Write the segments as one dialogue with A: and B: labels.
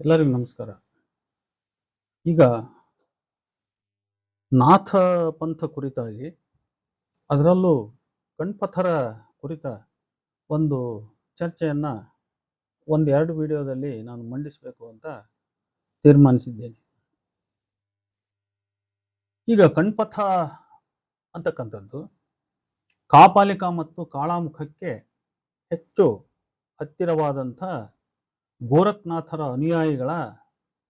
A: ಎಲ್ಲರಿಗೂ ನಮಸ್ಕಾರ. ಈಗ ನಾಥ ಪಂಥ ಕುರಿತಾಗಿ ಅದರಲ್ಲೂ ಗಣಪಥರ ಕುರಿತ ಒಂದು ಚರ್ಚೆಯನ್ನು ಒಂದು ಎರಡು ವಿಡಿಯೋದಲ್ಲಿ ನಾನು ಮಂಡಿಸಬೇಕು ಅಂತ ತೀರ್ಮಾನಿಸಿದ್ದೇನೆ. ಈಗ ಕಣ್ಪಥ ಅಂತಕ್ಕಂಥದ್ದು ಕಾಪಾಲಿಕ ಮತ್ತು ಕಾಳಾಮುಖಕ್ಕೆ ಹೆಚ್ಚು ಹತ್ತಿರವಾದಂಥ ಗೋರಖ್ನಾಥರ ಅನುಯಾಯಿಗಳ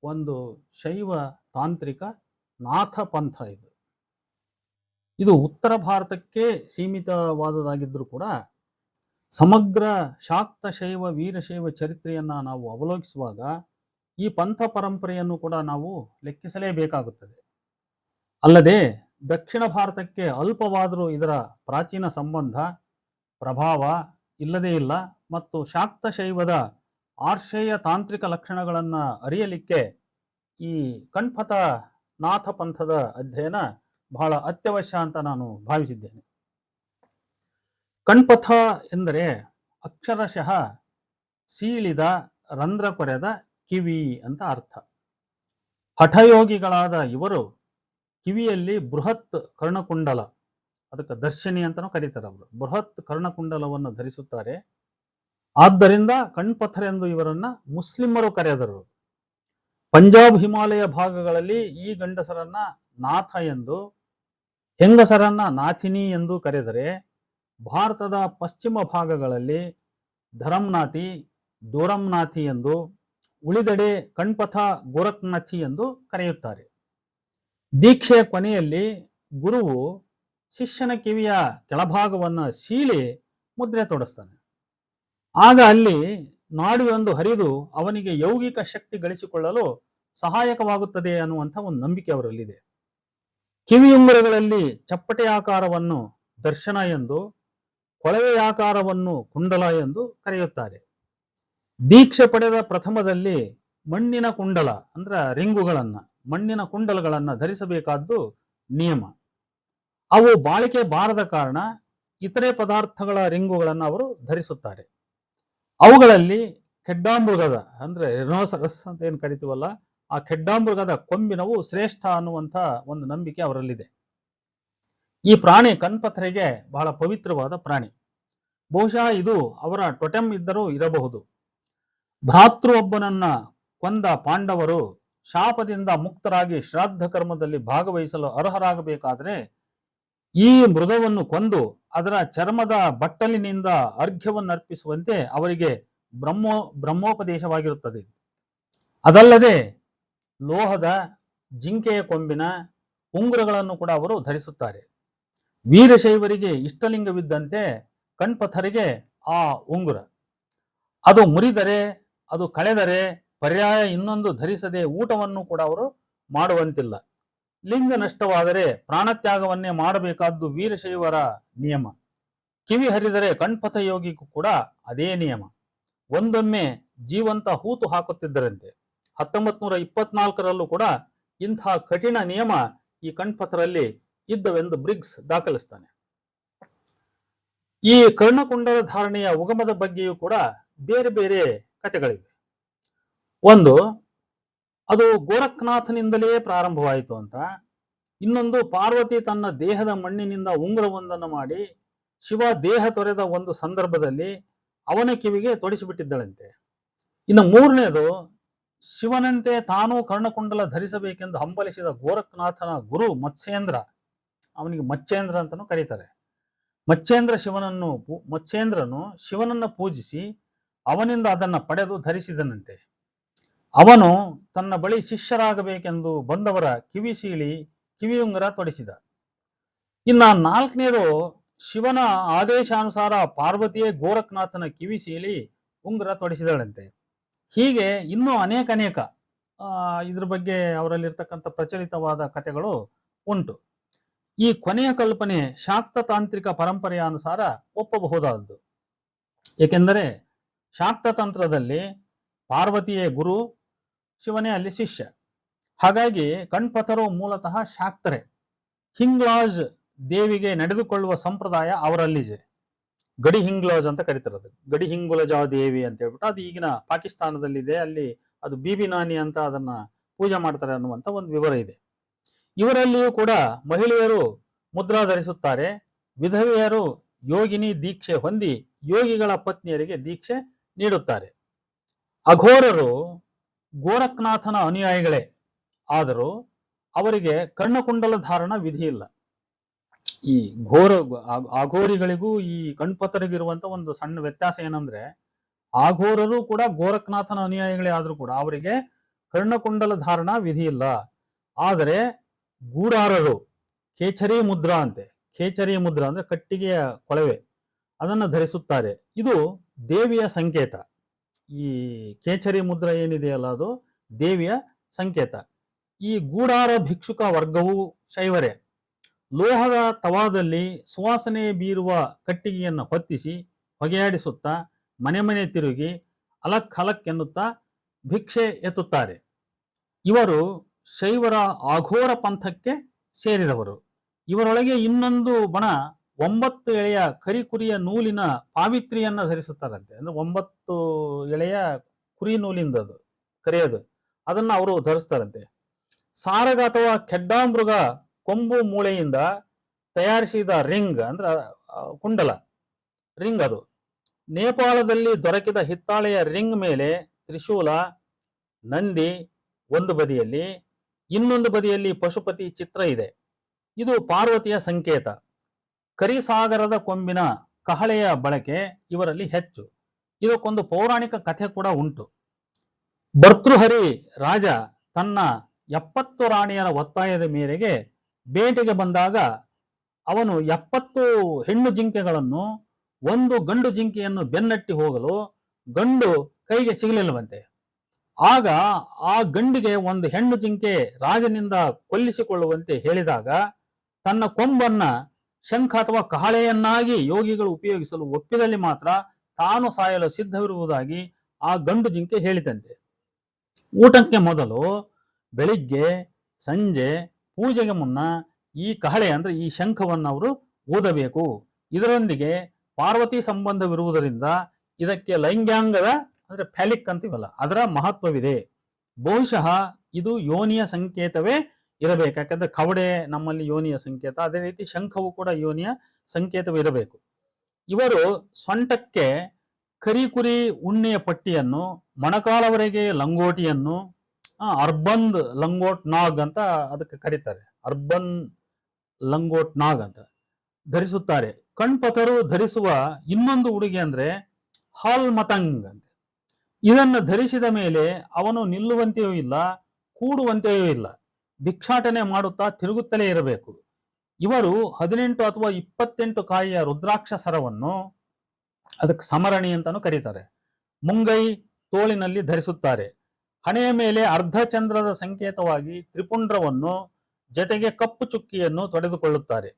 A: ಒಂದು ಶೈವ ತಾಂತ್ರಿಕ ನಾಥ ಪಂಥ ಇದು. ಇದು ಉತ್ತರ ಭಾರತಕ್ಕೆ ಸೀಮಿತವಾದದಾಗಿದ್ದರೂ ಕೂಡ ಸಮಗ್ರ ಶಾಕ್ತ ಶೈವ ವೀರಶೈವ ಚರಿತ್ರೆಯನ್ನ ನಾವು ಅವಲೋಕಿಸುವಾಗ ಈ ಪಂಥ ಪರಂಪರೆಯನ್ನು ಕೂಡ ನಾವು ಲೆಕ್ಕಿಸಲೇಬೇಕಾಗುತ್ತದೆ. ಅಲ್ಲದೆ ದಕ್ಷಿಣ ಭಾರತಕ್ಕೆ ಅಲ್ಪವಾದರೂ ಇದರ ಪ್ರಾಚೀನ ಸಂಬಂಧ, ಪ್ರಭಾವ ಇಲ್ಲದೇ ಇಲ್ಲ ಮತ್ತು ಶಾಕ್ತ ಶೈವದ ಆರ್ಷೇಯ ತಾಂತ್ರಿಕ ಲಕ್ಷಣಗಳನ್ನು ಅರಿಯಲಿಕ್ಕೆ ಈ ಕಣ್ಪಥ ನಾಥ ಪಂಥದ ಅಧ್ಯಯನ ಬಹಳ ಅತ್ಯವಶ್ಯ ಅಂತ ನಾನು ಭಾವಿಸಿದ್ದೇನೆ. ಕಣ್ಪಥ ಎಂದರೆ ಅಕ್ಷರಶಃ ಸೀಳಿದ ರಂಧ್ರ ಕೊರೆದ ಕಿವಿ ಅಂತ ಅರ್ಥ. ಹಠಯೋಗಿಗಳಾದ ಇವರು ಕಿವಿಯಲ್ಲಿ ಬೃಹತ್ ಕರ್ಣಕುಂಡಲ, ಅದಕ್ಕೆ ದರ್ಶಿನಿ ಅಂತಲೂ ಕರೀತಾರೆ ಅವರು. ಬೃಹತ್ ಕರ್ಣಕುಂಡಲವನ್ನು ಧರಿಸುತ್ತಾರೆ. ಆದ್ದರಿಂದ ಕಣ್ಪಥರೆಂದು ಇವರನ್ನ ಮುಸ್ಲಿಮರು ಕರೆದರು. ಪಂಜಾಬ್ ಹಿಮಾಲಯ ಭಾಗಗಳಲ್ಲಿ ಈ ಗಂಡಸರನ್ನ ನಾಥ ಎಂದು, ಹೆಂಗಸರನ್ನ ನಾಥಿನಿ ಎಂದು ಕರೆದರೆ, ಭಾರತದ ಪಶ್ಚಿಮ ಭಾಗಗಳಲ್ಲಿ ಧರಂನಾಥಿ, ದೂರಂನಾಥಿ ಎಂದು, ಉಳಿದೆಡೆ ಕಣ್ಪಥ ಗೋರಖ್ನಾಥಿ ಎಂದು ಕರೆಯುತ್ತಾರೆ. ದೀಕ್ಷೆಯ ಕೊನೆಯಲ್ಲಿ ಗುರುವು ಶಿಷ್ಯನ ಕಿವಿಯ ಕೆಳಭಾಗವನ್ನು ಸೀಳಿ ಮುದ್ರೆ ತೊಡಸ್ತಾನೆ. ಆಗ ಅಲ್ಲಿ ನಾಡಿಯೊಂದು ಹರಿದು ಅವನಿಗೆ ಯೌಗಿಕ ಶಕ್ತಿ ಗಳಿಸಿಕೊಳ್ಳಲು ಸಹಾಯಕವಾಗುತ್ತದೆ ಅನ್ನುವಂಥ ಒಂದು ನಂಬಿಕೆ ಅವರಲ್ಲಿದೆ. ಕಿವಿಯುಂಗುರಗಳಲ್ಲಿ ಚಪ್ಪಟೆ ಆಕಾರವನ್ನು ದರ್ಶನ ಎಂದು ಕೊಳವೆಯಾಕಾರವನ್ನು ಕುಂಡಲ ಎಂದು ಕರೆಯುತ್ತಾರೆ. ದೀಕ್ಷೆ ಪಡೆದ ಪ್ರಥಮದಲ್ಲಿ ಮಣ್ಣಿನ ಕುಂಡಲ, ಅಂದ್ರ ರಿಂಗುಗಳನ್ನು, ಮಣ್ಣಿನ ಕುಂಡಲಗಳನ್ನು ಧರಿಸಬೇಕಾದ್ದು ನಿಯಮ. ಅವು ಬಾಳಿಕೆ ಬಾರದ ಕಾರಣ ಇತರೆ ಪದಾರ್ಥಗಳ ರಿಂಗುಗಳನ್ನು ಅವರು ಧರಿಸುತ್ತಾರೆ. ಅವುಗಳಲ್ಲಿ ಖೆಡ್ಡಾಮೃಗದ ಅಂದ್ರೆ ರಿನೋಸರಸ್ ಅಂತ ಏನು ಕರಿತೀವಲ್ಲ, ಆ ಖೆಡ್ಡಾಮೃಗದ ಕೊಂಬಿನವು ಶ್ರೇಷ್ಠ ಅನ್ನುವಂಥ ಒಂದು ನಂಬಿಕೆ ಅವರಲ್ಲಿದೆ. ಈ ಪ್ರಾಣಿ ಕನ್ಪತ್ರೆಗೆ ಬಹಳ ಪವಿತ್ರವಾದ ಪ್ರಾಣಿ. ಬಹುಶಃ ಇದು ಅವರ ಟೊಟೆಮ್ ಇದ್ದರೂ ಇರಬಹುದು. ಭ್ರಾತೃವೊಬ್ಬನನ್ನ ಕೊಂದ ಪಾಂಡವರು ಶಾಪದಿಂದ ಮುಕ್ತರಾಗಿ ಶ್ರಾದ್ದ ಕರ್ಮದಲ್ಲಿ ಭಾಗವಹಿಸಲು ಅರ್ಹರಾಗಬೇಕಾದ್ರೆ ಈ ಮೃಗವನ್ನು ಕೊಂದು ಅದರ ಚರ್ಮದ ಬಟ್ಟಲಿನಿಂದ ಅರ್ಘ್ಯವನ್ನು ಅರ್ಪಿಸುವಂತೆ ಅವರಿಗೆ ಬ್ರಹ್ಮೋ, ಬ್ರಹ್ಮೋಪದೇಶವಾಗಿರುತ್ತದೆ. ಅದಲ್ಲದೆ ಲೋಹದ ಜಿಂಕೆಯ ಕೊಂಬಿನ ಉಂಗುರಗಳನ್ನು ಕೂಡ ಅವರು ಧರಿಸುತ್ತಾರೆ. ವೀರಶೈವರಿಗೆ ಇಷ್ಟಲಿಂಗವಿದ್ದಂತೆ ಕಣ್ಪಥರಿಗೆ ಆ ಉಂಗುರ. ಅದು ಮುರಿದರೆ, ಅದು ಕಳೆದರೆ ಪರ್ಯಾಯ ಇನ್ನೊಂದು ಧರಿಸದೆ ಊಟವನ್ನು ಕೂಡ ಅವರು ಮಾಡುವಂತಿಲ್ಲ. ಲಿಂಗ ನಷ್ಟವಾದರೆ ಪ್ರಾಣತ್ಯಾಗವನ್ನೇ ಮಾಡಬೇಕಾದ್ದು ವೀರಶೈವರ ನಿಯಮ. ಕಿವಿ ಹರಿದರೆ ಕಣ್ಪಥ ಯೋಗಿಗೂ ಕೂಡ ಅದೇ ನಿಯಮ. ಒಂದೊಮ್ಮೆ ಜೀವಂತ ಹೂತು ಹಾಕುತ್ತಿದ್ದರಂತೆ. ಹತ್ತೊಂಬತ್ ನೂರ ಇಪ್ಪತ್ನಾಲ್ಕರಲ್ಲೂ ಕೂಡ ಇಂಥ ಕಠಿಣ ನಿಯಮ ಈ ಕಣ್ಪಥರಲ್ಲಿ ಇದ್ದವೆಂದು ಬ್ರಿಗ್ಸ್ ದಾಖಲಿಸ್ತಾನೆ. ಈ ಕರ್ಣಕುಂಡಲ ಧಾರಣೆಯ ಉಗಮದ ಬಗ್ಗೆಯೂ ಕೂಡ ಬೇರೆ ಬೇರೆ ಕಥೆಗಳಿವೆ. ಒಂದು ಅದು ಗೋರಖ್ನಾಥನಿಂದಲೇ ಪ್ರಾರಂಭವಾಯಿತು ಅಂತ. ಇನ್ನೊಂದು ಪಾರ್ವತಿ ತನ್ನ ದೇಹದ ಮಣ್ಣಿನಿಂದ ಉಂಗುರವೊಂದನ್ನು ಮಾಡಿ ಶಿವ ದೇಹ ತೊರೆದ ಒಂದು ಸಂದರ್ಭದಲ್ಲಿ ಅವನ ಕಿವಿಗೆ ತೊಡಿಸಿಬಿಟ್ಟಿದ್ದಳಂತೆ. ಇನ್ನು ಮೂರನೇದು, ಶಿವನಂತೆ ತಾನೂ ಕರ್ಣಕುಂಡಲ ಧರಿಸಬೇಕೆಂದು ಹಂಬಲಿಸಿದ ಗೋರಖ್ನಾಥನ ಗುರು ಮತ್ಸ್ಯೇಂದ್ರ, ಅವನಿಗೆ ಮಚ್ಚೇಂದ್ರ ಅಂತಲೂ ಕರೀತಾರೆ. ಮಚ್ಚೇಂದ್ರ ಶಿವನನ್ನು ಮಚ್ಚೇಂದ್ರನು ಶಿವನನ್ನು ಪೂಜಿಸಿ ಅವನಿಂದ ಅದನ್ನು ಪಡೆದು ಧರಿಸಿದನಂತೆ. ಅವನು ತನ್ನ ಬಳಿ ಶಿಷ್ಯರಾಗಬೇಕೆಂದು ಬಂದವರ ಕಿವಿ ಸೀಳಿ ಕಿವಿಯುಂಗರ ತೊಡಿಸಿದ. ಇನ್ನ ನಾಲ್ಕನೇದು ಶಿವನ ಆದೇಶಾನುಸಾರ ಪಾರ್ವತಿಯೇ ಗೋರಖನಾಥನ ಕಿವಿ ಸೀಳಿ ಉಂಗುರ ತೊಡಿಸಿದಳಂತೆ. ಹೀಗೆ ಇನ್ನೂ ಅನೇಕ ಅನೇಕ ಇದ್ರ ಬಗ್ಗೆ ಅವರಲ್ಲಿರ್ತಕ್ಕಂಥ ಪ್ರಚಲಿತವಾದ ಕಥೆಗಳು ಉಂಟು. ಈ ಕೊನೆಯ ಕಲ್ಪನೆ ಶಾಕ್ತ ತಾಂತ್ರಿಕ ಪರಂಪರೆಯ ಅನುಸಾರ ಒಪ್ಪಬಹುದಾದದ್ದು. ಏಕೆಂದರೆ ಶಾಕ್ತ ತಂತ್ರದಲ್ಲಿ ಪಾರ್ವತಿಯೇ ಗುರು ಶಿವನೇ ಅಲ್ಲಿ ಶಿಷ್ಯ. ಹಾಗಾಗಿ ಕಣ್ಪಥರು ಮೂಲತಃ ಶಾಕ್ತರೆ. ಹಿಂಗ್ಲಾಜ್ ದೇವಿಗೆ ನಡೆದುಕೊಳ್ಳುವ ಸಂಪ್ರದಾಯ ಅವರಲ್ಲಿದೆ. ಗಡಿ ಹಿಂಗ್ಲಾಜ್ ಅಂತ ಕರೀತಾರೆ ಅದು ಗಡಿ ಹಿಂಗುಲಜಾ ದೇವಿ ಅಂತ ಹೇಳ್ಬಿಟ್ಟು ಅದು ಈಗಿನ ಪಾಕಿಸ್ತಾನದಲ್ಲಿದೆ. ಅಲ್ಲಿ ಅದು ಬಿಬಿ ನಾನಿ ಅಂತ ಅದನ್ನ ಪೂಜೆ ಮಾಡ್ತಾರೆ ಅನ್ನುವಂತ ಒಂದು ವಿವರ ಇದೆ. ಇವರಲ್ಲಿಯೂ ಕೂಡ ಮಹಿಳೆಯರು ಮುದ್ರಾ ಧರಿಸುತ್ತಾರೆ. ವಿಧವೆಯರು ಯೋಗಿನಿ ದೀಕ್ಷೆ ಹೊಂದಿ ಯೋಗಿಗಳ ಪತ್ನಿಯರಿಗೆ ದೀಕ್ಷೆ ನೀಡುತ್ತಾರೆ. ಅಘೋರರು ಗೋರಖ್ನಾಥನ ಅನುಯಾಯಿಗಳೇ. ಆದರೂ ಅವರಿಗೆ ಕರ್ಣಕುಂಡಲ ಧಾರಣ ವಿಧಿ ಇಲ್ಲ ಈ ಘೋರ ಆ- ಅಘೋರಿಗಳಿಗೂ ಈ ಕಣ್ಪತರಿಗಿರುವಂತ ಒಂದು ಸಣ್ಣ ವ್ಯತ್ಯಾಸ ಏನಂದ್ರೆ, ಆಘೋರರು ಕೂಡ ಗೋರಖನಾಥನ ಅನುಯಾಯಿಗಳೇ ಆದರೂ ಕೂಡ ಅವರಿಗೆ ಕರ್ಣಕುಂಡಲ ಧಾರಣ ವಿಧಿ ಇಲ್ಲ ಆದರೆ ಗೂಢಾರರು ಖೇಚರಿ ಮುದ್ರಾ ಅಂತೆ ಖೇಚರಿ ಮುದ್ರಾ ಅಂದ್ರೆ ಕಟ್ಟಿಗೆಯ ಕೊಳವೆ, ಅದನ್ನು ಧರಿಸುತ್ತಾರೆ. ಇದು ದೇವಿಯ ಸಂಕೇತ. ಈ ಕೇಚರಿ ಮುದ್ರ ಏನಿದೆಯಲ್ಲ ಅದು? ದೇವಿಯ ಸಂಕೇತ. ಈ ಗೂಢಾರ ಭಿಕ್ಷುಕ ವರ್ಗವು ಶೈವರೇ, ಲೋಹದ ತವಾದಲ್ಲಿ ಸುವಾಸನೆ ಬೀರುವ ಕಟ್ಟಿಗೆಯನ್ನು ಹೊತ್ತಿಸಿ ಹೊಗೆಯಾಡಿಸುತ್ತಾ ಮನೆ ಮನೆ ತಿರುಗಿ ಅಲಕ್ ಹಲಕ್ ಎನ್ನುತ್ತಾ ಭಿಕ್ಷೆ ಎತ್ತುತ್ತಾರೆ. ಇವರು ಶೈವರ ಆಘೋರ ಪಂಥಕ್ಕೆ ಸೇರಿದವರು. ಇವರೊಳಗೆ ಇನ್ನೊಂದು ಬಣ ಒಂಬತ್ತು ಎಳೆಯ ಕರಿಕುರಿಯ ನೂಲಿನ ಪಾವಿತ್ರಿಯನ್ನ ಧರಿಸುತ್ತಾರಂತೆ. ಅಂದ್ರೆ ಒಂಬತ್ತು ಎಳೆಯ ಕುರಿ ನೂಲಿಂದ ಅದು, ಕರೆಯೋದು. ಅದನ್ನ ಅವರು ಧರಿಸ್ತಾರಂತೆ. ಸಾರಗ ಅಥವಾ ಕೆಡ್ಡಾಮೃಗ ಕೊಂಬು ಮೂಳೆಯಿಂದ ತಯಾರಿಸಿದ ರಿಂಗ್ ಅಂದ್ರೆ ಕುಂಡಲ, ರಿಂಗ್ ಅದು. ನೇಪಾಳದಲ್ಲಿ ದೊರಕಿದ ಹಿತ್ತಾಳೆಯ ರಿಂಗ್ ಮೇಲೆ ತ್ರಿಶೂಲ, ನಂದಿ ಒಂದು ಬದಿಯಲ್ಲಿ, ಇನ್ನೊಂದು ಬದಿಯಲ್ಲಿ ಪಶುಪತಿ ಚಿತ್ರ ಇದೆ. ಇದು ಪಾರ್ವತಿಯ ಸಂಕೇತ. ಕರಿಸಾಗರದ ಕೊಂಬಿನ ಕಹಳೆಯ ಬಳಕೆ ಇವರಲ್ಲಿ ಹೆಚ್ಚು. ಇದಕ್ಕೊಂದು ಪೌರಾಣಿಕ ಕಥೆ ಕೂಡ ಉಂಟು. ಭರ್ತೃಹರಿ ರಾಜ ತನ್ನ ಎಪ್ಪತ್ತು ರಾಣಿಯರ ಒತ್ತಾಯದ ಮೇರೆಗೆ ಬೇಟೆಗೆ ಬಂದಾಗ ಅವನು ಎಪ್ಪತ್ತು ಹೆಣ್ಣು ಜಿಂಕೆಗಳನ್ನು ಒಂದು ಗಂಡು ಜಿಂಕೆಯನ್ನು ಬೆನ್ನಟ್ಟಿ ಹೋಗಲು ಗಂಡು ಕೈಗೆ ಸಿಗಲಿಲ್ಲವಂತೆ. ಆಗ ಆ ಗಂಡಿಗೆ ಒಂದು ಹೆಣ್ಣು ಜಿಂಕೆ ರಾಜನಿಂದ ಕೊಲ್ಲಿಸಿಕೊಳ್ಳುವಂತೆ ಹೇಳಿದಾಗ ತನ್ನ ಕೊಂಬನ್ನ ಶಂಖ ಅಥವಾ ಕಹಳೆಯನ್ನಾಗಿ ಯೋಗಿಗಳು ಉಪಯೋಗಿಸಲು ಒಪ್ಪಿದಲ್ಲಿ ಮಾತ್ರ ತಾನು ಸಾಯಲು ಸಿದ್ಧವಿರುವುದಾಗಿ ಆ ಗಂಡು ಜಿಂಕೆ ಹೇಳಿದಂತೆ. ಊಟಕ್ಕೆ ಮೊದಲು ಬೆಳಿಗ್ಗೆ, ಸಂಜೆ, ಪೂಜೆಗೆ ಮುನ್ನ ಈ ಕಹಳೆ ಅಂದ್ರೆ ಈ ಶಂಖವನ್ನು ಅವರು ಓದಬೇಕು ಇದರೊಂದಿಗೆ ಪಾರ್ವತಿ ಸಂಬಂಧವಿರುವುದರಿಂದ ಇದಕ್ಕೆ ಲೈಂಗ್ಯಾಂಗದ ಅಂದ್ರೆ ಫ್ಯಾಲಿಕ್ ಅಂತೀವಲ್ಲ, ಅದರ ಮಹತ್ವವಿದೆ. ಬಹುಶಃ ಇದು ಯೋನಿಯ ಸಂಕೇತವೇ ಇರಬೇಕು. ಯಾಕಂದ್ರೆ ಕವಡೆ ನಮ್ಮಲ್ಲಿ ಯೋನಿಯ ಸಂಕೇತ. ಅದೇ ರೀತಿ ಶಂಖವು ಕೂಡ ಯೋನಿಯ ಸಂಕೇತವಿರಬೇಕು ಇವರು ಸೊಂಟಕ್ಕೆ ಕರಿಕುರಿ ಉಣ್ಣೆಯ ಪಟ್ಟಿಯನ್ನು, ಮೊಣಕಾಲವರೆಗೆ ಲಂಗೋಟಿಯನ್ನು ಅರ್ಬಂದ್ ಲಂಗೋಟ್ ನಾಗ್ ಅಂತ ಅದಕ್ಕೆ ಕರೀತಾರೆ. ಅರ್ಬನ್ ಲಂಗೋಟ್ ನಾಗ್ ಅಂತ ಧರಿಸುತ್ತಾರೆ. ಕಣ್ಪತರು ಧರಿಸುವ ಇನ್ನೊಂದು ಉಡುಗೆ ಅಂದ್ರೆ ಹಾಲ್ ಮತಂಗ್ ಅಂತ. ಇದನ್ನು ಧರಿಸಿದ ಮೇಲೆ ಅವನು ನಿಲ್ಲುವಂತೆಯೂ ಇಲ್ಲ, ಕೂಡುವಂತೆಯೂ ಇಲ್ಲ. ಭಿಕ್ಷಾಟನೆ ಮಾಡುತ್ತಾ ತಿರುಗುತ್ತಲೇ ಇರಬೇಕು. ಇವರು ಹದಿನೆಂಟು ಅಥವಾ ಇಪ್ಪತ್ತೆಂಟು ಕಾಯಿಯ ರುದ್ರಾಕ್ಷ ಸರವನ್ನು ಅದಕ್ಕೆ ಸಮರಣಿ ಅಂತಾನು ಕರೀತಾರೆ. ಮುಂಗೈ ತೋಳಿನಲ್ಲಿ ಧರಿಸುತ್ತಾರೆ. ಹಣೆಯ ಮೇಲೆ ಅರ್ಧಚಂದ್ರದ ಸಂಕೇತವಾಗಿ ತ್ರಿಪುಂಡ್ರವನ್ನು ಜೊತೆಗೆ ಕಪ್ಪು ಚುಕ್ಕಿಯನ್ನು ತೊಡೆದುಕೊಳ್ಳುತ್ತಾರೆ.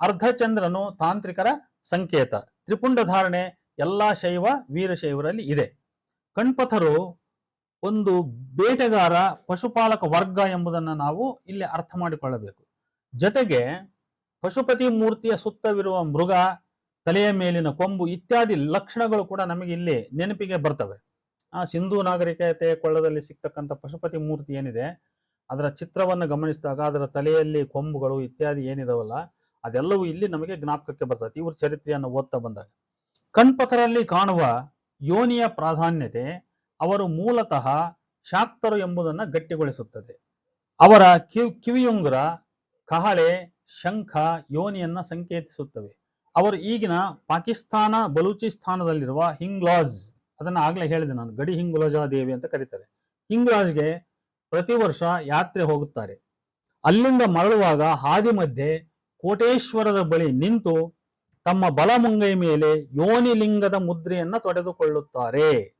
A: ಅರ್ಧಚಂದ್ರನು ತಾಂತ್ರಿಕರ ಸಂಕೇತ. ತ್ರಿಪುಂಡ ಧಾರಣೆ ಎಲ್ಲಾ ಶೈವ, ವೀರಶೈವರಲ್ಲಿ ಇದೆ. ಕಣ್ಪಥರು ಒಂದು ಬೇಟೆಗಾರ ಪಶುಪಾಲಕ ವರ್ಗ ಎಂಬುದನ್ನು ನಾವು ಇಲ್ಲಿ ಅರ್ಥ ಮಾಡಿಕೊಳ್ಳಬೇಕು. ಜೊತೆಗೆ ಪಶುಪತಿ ಮೂರ್ತಿಯ ಸುತ್ತವಿರುವ ಮೃಗ, ತಲೆಯ ಮೇಲಿನ ಕೊಂಬು ಇತ್ಯಾದಿ ಲಕ್ಷಣಗಳು ಕೂಡ ನಮಗೆ ಇಲ್ಲಿ ನೆನಪಿಗೆ ಬರ್ತವೆ. ಆ ಸಿಂಧೂ ನಾಗರಿಕತೆ ಕೊಳ್ಳದಲ್ಲಿ ಸಿಗ್ತಕ್ಕಂಥ ಪಶುಪತಿ ಮೂರ್ತಿ ಏನಿದೆ, ಅದರ ಚಿತ್ರವನ್ನು ಗಮನಿಸಿದಾಗ ಅದರ ತಲೆಯಲ್ಲಿ ಕೊಂಬುಗಳು ಇತ್ಯಾದಿ ಏನಿದಾವಲ್ಲ, ಅದೆಲ್ಲವೂ ಇಲ್ಲಿ ನಮಗೆ ಜ್ಞಾಪಕಕ್ಕೆ ಬರ್ತದೆ. ಇವ್ರ ಚರಿತ್ರೆಯನ್ನು ಓದ್ತಾ ಬಂದಾಗ. ಕಣ್ಪಥರಲ್ಲಿ ಕಾಣುವ ಯೋನಿಯ ಪ್ರಾಧಾನ್ಯತೆ ಅವರು ಮೂಲತಃ ಶಾಕ್ತರು ಎಂಬುದನ್ನು ಗಟ್ಟಿಗೊಳಿಸುತ್ತದೆ. ಅವರ ಕಿವ್, ಕಿವಿಯುಂಗುರ, ಕಹಳೆ, ಶಂಖ, ಯೋನಿಯನ್ನ ಸಂಕೇತಿಸುತ್ತವೆ. ಅವರು ಈಗಿನ ಪಾಕಿಸ್ತಾನ ಬಲೂಚಿಸ್ತಾನದಲ್ಲಿರುವ ಹಿಂಗ್ಲಾಜ್, ಅದನ್ನು ಆಗ್ಲೇ ಹೇಳಿದೆ ನಾನು, ಗಡಿ ಹಿಂಗುಲಜಾ ದೇವಿ ಅಂತ ಕರೀತಾರೆ. ಹಿಂಗ್ಲಾಜ್ಗೆ ಪ್ರತಿ ವರ್ಷ ಯಾತ್ರೆ ಹೋಗುತ್ತಾರೆ. ಅಲ್ಲಿಂದ ಮರಳುವಾಗ ಹಾದಿ ಮಧ್ಯೆ ಕೋಟೇಶ್ವರದ ಬಳಿ ನಿಂತು ತಮ್ಮ ಬಲ ಮುಂಗೈ ಮೇಲೆ ಯೋನಿಲಿಂಗದ ಮುದ್ರೆಯನ್ನು ತೊಡೆದುಕೊಳ್ಳುತ್ತಾರೆ.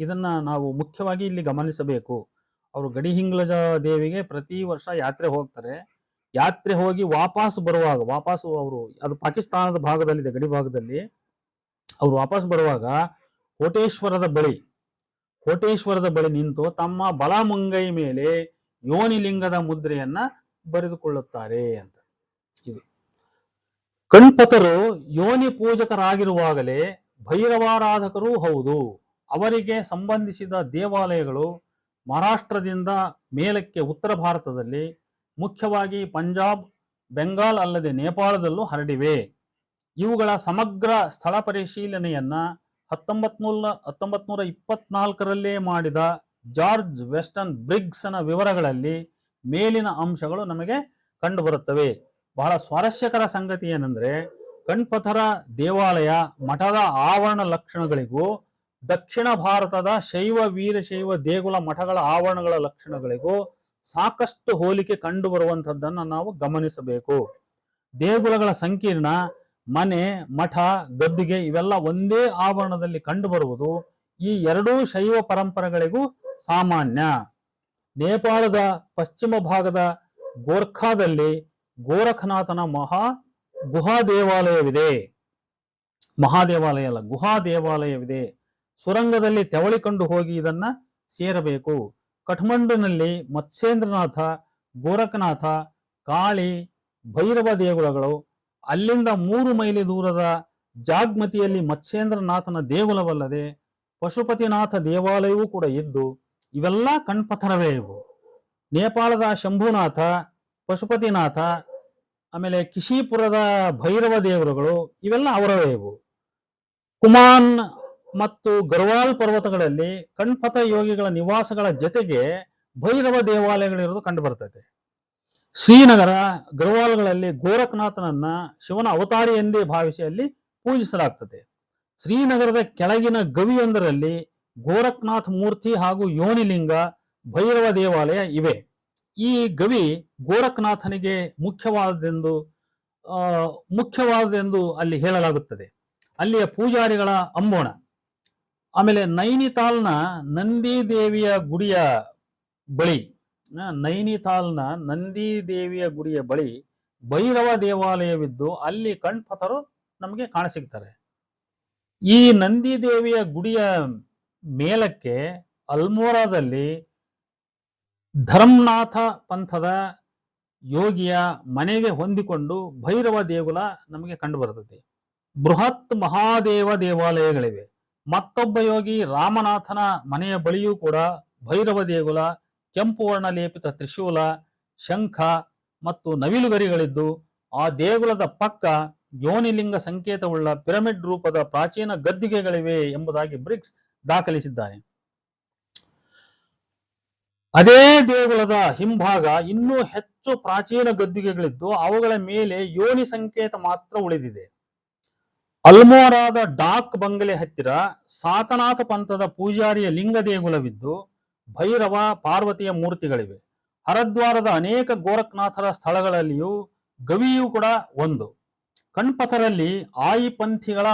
A: ಇದನ್ನ ನಾವು ಮುಖ್ಯವಾಗಿ ಇಲ್ಲಿ ಗಮನಿಸಬೇಕು. ಅವರು ಗಡಿ ಹಿಂಗ್ಲಜ ದೇವಿಗೆ ಪ್ರತಿ ವರ್ಷ ಯಾತ್ರೆ ಹೋಗ್ತಾರೆ. ಯಾತ್ರೆ ಹೋಗಿ ವಾಪಸ್ ಬರುವಾಗ, ವಾಪಸ್ ಅವರು ಅದು ಪಾಕಿಸ್ತಾನದ ಭಾಗದಲ್ಲಿದೆ, ಗಡಿ ಭಾಗದಲ್ಲಿ. ಅವರು ವಾಪಸ್ ಬರುವಾಗ ಕೋಟೇಶ್ವರದ ಬಳಿ ಕೋಟೇಶ್ವರದ ಬಳಿ ನಿಂತು ತಮ್ಮ ಬಲಮುಂಗೈ ಮೇಲೆ ಯೋನಿ ಲಿಂಗದ ಮುದ್ರೆಯನ್ನ ಬರೆದುಕೊಳ್ಳುತ್ತಾರೆ ಅಂತ. ಇದು. ಕಣ್ಪತರು ಯೋನಿ ಪೂಜಕರಾಗಿರುವಾಗಲೇ ಭೈರವಾರಾಧಕರೂ ಹೌದು. ಅವರಿಗೆ ಸಂಬಂಧಿಸಿದ ದೇವಾಲಯಗಳು ಮಹಾರಾಷ್ಟ್ರದಿಂದ ಮೇಲಕ್ಕೆ ಉತ್ತರ ಭಾರತದಲ್ಲಿ ಮುಖ್ಯವಾಗಿ ಪಂಜಾಬ್, ಬೆಂಗಾಲ್ ಅಲ್ಲದೆ ನೇಪಾಳದಲ್ಲೂ ಹರಡಿವೆ. ಇವುಗಳ ಸಮಗ್ರ ಸ್ಥಳ ಪರಿಶೀಲನೆಯನ್ನ ಹತ್ತೊಂಬತ್ ನೂರ ಇಪ್ಪತ್ನಾಲ್ಕರಲ್ಲೇ ಮಾಡಿದ ಜಾರ್ಜ್ ವೆಸ್ಟನ್ ಬ್ರಿಗ್ಸ್ನ ವಿವರಗಳಲ್ಲಿ ಮೇಲಿನ ಅಂಶಗಳು ನಮಗೆ ಕಂಡುಬರುತ್ತವೆ. ಬಹಳ ಸ್ವಾರಸ್ಯಕರ ಸಂಗತಿ ಏನೆಂದರೆ, ಕಣ್ಪಥರ ದೇವಾಲಯ ಮಠದ ಆವರಣ ಲಕ್ಷಣಗಳಿಗೂ ದಕ್ಷಿಣ ಭಾರತದ ಶೈವ ವೀರಶೈವ ದೇಗುಲ ಮಠಗಳ ಆವರಣಗಳ ಲಕ್ಷಣಗಳಿಗೂ ಸಾಕಷ್ಟು ಹೋಲಿಕೆ ಕಂಡು ಬರುವಂತದ್ದನ್ನು ನಾವು ಗಮನಿಸಬೇಕು. ದೇಗುಲಗಳ ಸಂಕೀರ್ಣ, ಮನೆ, ಮಠ, ಗದ್ದಿಗೆ ಇವೆಲ್ಲ ಒಂದೇ ಆವರಣದಲ್ಲಿ ಕಂಡುಬರುವುದು ಈ ಎರಡೂ ಶೈವ ಪರಂಪರೆಗಳಿಗೂ ಸಾಮಾನ್ಯ. ನೇಪಾಳದ ಪಶ್ಚಿಮ ಭಾಗದ ಗೋರ್ಖಾದಲ್ಲಿ ಗೋರಖನಾಥನ ಮಹಾ ಗುಹಾ ದೇವಾಲಯವಿದೆ. ಮಹಾದೇವಾಲಯ ಅಲ್ಲ, ಗುಹಾ ದೇವಾಲಯವಿದೆ. ಸುರಂಗದಲ್ಲಿ ತೆವಳಿಕೊಂಡು ಹೋಗಿ ಇದನ್ನ ಸೇರಬೇಕು. ಕಠ್ಮಂಡುನಲ್ಲಿ ಮತ್ಸೇಂದ್ರನಾಥ ಗೋರಖನಾಥ, ಕಾಳಿ, ಭೈರವ ದೇಗುಲಗಳು, ಅಲ್ಲಿಂದ ಮೂರು ಮೈಲಿ ದೂರದ ಜಾಗ್ಮತಿಯಲ್ಲಿ ಮತ್ಸೇಂದ್ರನಾಥನ ದೇಗುಲವಲ್ಲದೆ ಪಶುಪತಿನಾಥ ದೇವಾಲಯವೂ ಕೂಡ ಇದ್ದು ಇವೆಲ್ಲ ಕಣ್ಪಥರವೇ ಇವು. ನೇಪಾಳದ ಶಂಭುನಾಥ, ಪಶುಪತಿನಾಥ, ಆಮೇಲೆ ಕಿಶಿಪುರದ ಭೈರವ ದೇವರುಗಳು ಇವೆಲ್ಲ ಅವರವೇ ಇವು. ಕುಮಾನ್ ಮತ್ತು ಗರ್ವಾಲ್ ಪರ್ವತಗಳಲ್ಲಿ ಕಣ್ಪಥ ಯೋಗಿಗಳ ನಿವಾಸಗಳ ಜೊತೆಗೆ ಭೈರವ ದೇವಾಲಯಗಳಿರೋದು ಕಂಡು ಬರ್ತೈತೆ. ಶ್ರೀನಗರ ಗರ್ವಾಲ್ಗಳಲ್ಲಿ ಗೋರಖನಾಥನನ್ನ ಶಿವನ ಅವತಾರಿ ಎಂದೇ ಭಾವಿಸಿ ಅಲ್ಲಿ ಪೂಜಿಸಲಾಗ್ತದೆ. ಶ್ರೀನಗರದ ಕೆಳಗಿನ ಗವಿಯೊಂದರಲ್ಲಿ ಗೋರಖನಾಥ್ ಮೂರ್ತಿ ಹಾಗೂ ಯೋನಿಲಿಂಗ ಭೈರವ ದೇವಾಲಯ ಇವೆ. ಈ ಗವಿ ಗೋರಖನಾಥನಿಗೆ ಮುಖ್ಯವಾದದೆಂದು ಮುಖ್ಯವಾದದೆಂದು ಅಲ್ಲಿ ಹೇಳಲಾಗುತ್ತದೆ. ಅಲ್ಲಿಯ ಪೂಜಾರಿಗಳ ಅಂಬೋಣ. ಆಮೇಲೆ ನೈನಿತಾಲ್ನ ನಂದಿ ದೇವಿಯ ಗುಡಿಯ ಬಳಿ ನೈನಿತಾಲ್ನ ನಂದಿ ದೇವಿಯ ಗುಡಿಯ ಬಳಿ ಭೈರವ ದೇವಾಲಯವಿದ್ದು ಅಲ್ಲಿ ಕಣ್ಪಥರು ನಮಗೆ ಕಾಣಸಿಗ್ತಾರೆ. ಈ ನಂದಿ ದೇವಿಯ ಗುಡಿಯ ಮೇಲಕ್ಕೆ ಅಲ್ಮೋರಾದಲ್ಲಿ ಧರ್ಮನಾಥ ಪಂಥದ ಯೋಗಿಯ ಮನೆಗೆ ಹೊಂದಿಕೊಂಡು ಭೈರವ ದೇಗುಲ ನಮಗೆ ಕಂಡು ಬರ್ತದೆ. ಬೃಹತ್ ಮಹಾದೇವ ದೇವಾಲಯಗಳಿವೆ. ಮತ್ತೊಬ್ಬ ಯೋಗಿ ರಾಮನಾಥನ ಮನೆಯ ಬಳಿಯೂ ಕೂಡ ಭೈರವ ದೇಗುಲ, ಕೆಂಪು ವರ್ಣ ಲೇಪಿತ ತ್ರಿಶೂಲ, ಶಂಖ ಮತ್ತು ನವಿಲುಗರಿಗಳಿದ್ದು, ಆ ದೇಗುಲದ ಪಕ್ಕ ಯೋನಿಲಿಂಗ ಸಂಕೇತವುಳ್ಳ ಪಿರಮಿಡ್ ರೂಪದ ಪ್ರಾಚೀನ ಗದ್ದಿಗೆಗಳಿವೆ ಎಂಬುದಾಗಿ ಬ್ರಿಕ್ಸ್ ದಾಖಲಿಸಿದ್ದಾರೆ. ಅದೇ ದೇಗುಲದ ಹಿಂಭಾಗ ಇನ್ನೂ ಹೆಚ್ಚು ಪ್ರಾಚೀನ ಗದ್ದಿಗೆಗಳಿದ್ದು, ಅವುಗಳ ಮೇಲೆ ಯೋನಿ ಸಂಕೇತ ಮಾತ್ರ ಉಳಿದಿದೆ. ಅಲ್ಮೋರಾದ ಡಾಕ್ ಬಂಗಲೆ ಹತ್ತಿರ ಸಾತನಾಥ ಪಂಥದ ಪೂಜಾರಿಯ ಲಿಂಗ ದೇಗುಲವಿದ್ದು, ಭೈರವ, ಪಾರ್ವತಿಯ ಮೂರ್ತಿಗಳಿವೆ. ಹರದ್ವಾರದ ಅನೇಕ ಗೋರಖನಾಥರ ಸ್ಥಳಗಳಲ್ಲಿಯೂ ಗವಿಯೂ ಕೂಡ ಒಂದು. ಕಣ್ಪಥರಲ್ಲಿ ಆಯಿ ಪಂಥಿಗಳ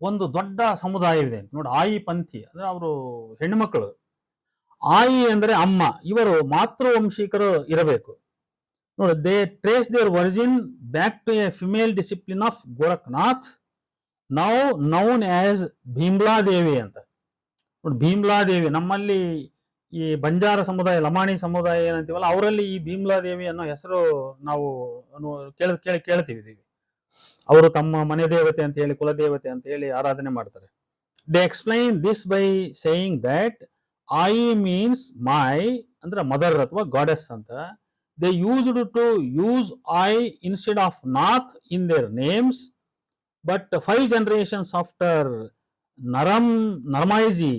A: ಒಂದು ದೊಡ್ಡ ಸಮುದಾಯವಿದೆ ನೋಡಿ, ಆಯಿ ಪಂಥಿ, ಅಂದ್ರೆ ಅವರು ಹೆಣ್ಮಕ್ಳು ಆಯಿ ಅಂದ್ರೆ ಅಮ್ಮ, ಇವರು ಮಾತೃವಂಶಿಕರು ಇರಬೇಕು. ನೋಡಿ, they trace their virgin back to a female discipline of Gorakhnath. Now known as Bhimladevi ಅಂತ. ನೋಡಿ ಭೀಮ್ಲಾದೇವಿ ನಮ್ಮಲ್ಲಿ ಈ ಬಂಜಾರ ಸಮುದಾಯ, ಲಮಾಣಿ ಸಮುದಾಯ ಏನಂತೀವಲ್ಲ, ಅವರಲ್ಲಿ ಈ ಭೀಮ್ಲಾದೇವಿ ಅನ್ನೋ ಹೆಸರು ನಾವು ಕೇಳ, ಕೇಳಿ, ಕೇಳ್ತೀವಿ ಅವರು ತಮ್ಮ ಮನೆ ದೇವತೆ ಅಂತ ಹೇಳಿ ಕುಲದೇವತೆ ಅಂತ ಹೇಳಿ ಆರಾಧನೆ ಮಾಡ್ತಾರೆ. They explain this by saying that I means my ಅಂದ್ರೆ ಮದರ್ ಅಥವಾ ಗಾಡೆಸ್ ಅಂತ. They used to use I instead of Nath in their names but five generations after ನರಂ ನರ್ಮೈಜಿ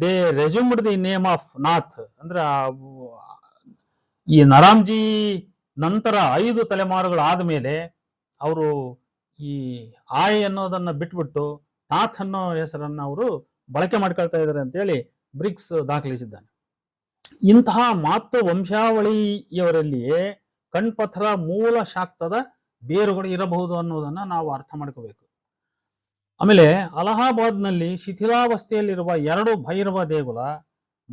A: they resumed the name of Nath ಅಂದ್ರೆ ಈ ನರಾಮ್ಜಿ ನಂತರ ಐದು ತಲೆಮಾರುಗಳು ಆದಮೇಲೆ ಅವರು ಈ ಆಯ್ ಅನ್ನೋದನ್ನ ಬಿಟ್ಬಿಟ್ಟು ನಾಥ್ ಅನ್ನೋ ಹೆಸರನ್ನ ಅವರು ಬಳಕೆ ಮಾಡ್ಕೊಳ್ತಾ ಇದ್ದಾರೆ ಅಂತೇಳಿ ಬ್ರಿಕ್ಸ್ ದಾಖಲಿಸಿದ್ದಾನೆ. ಇಂತಹ ಮಾತೃ ವಂಶಾವಳಿಯವರಲ್ಲಿಯೇ ಕಣ್ಪಥರ ಮೂಲ ಶಾಕ್ತದ ಬೇರುಗಳು ಇರಬಹುದು ಅನ್ನೋದನ್ನು ನಾವು ಅರ್ಥ ಮಾಡ್ಕೋಬೇಕು. ಆಮೇಲೆ ಅಲಹಾಬಾದ್ನಲ್ಲಿ ಶಿಥಿಲಾವಸ್ಥೆಯಲ್ಲಿರುವ ಎರಡು ಭೈರವ ದೇಗುಲ,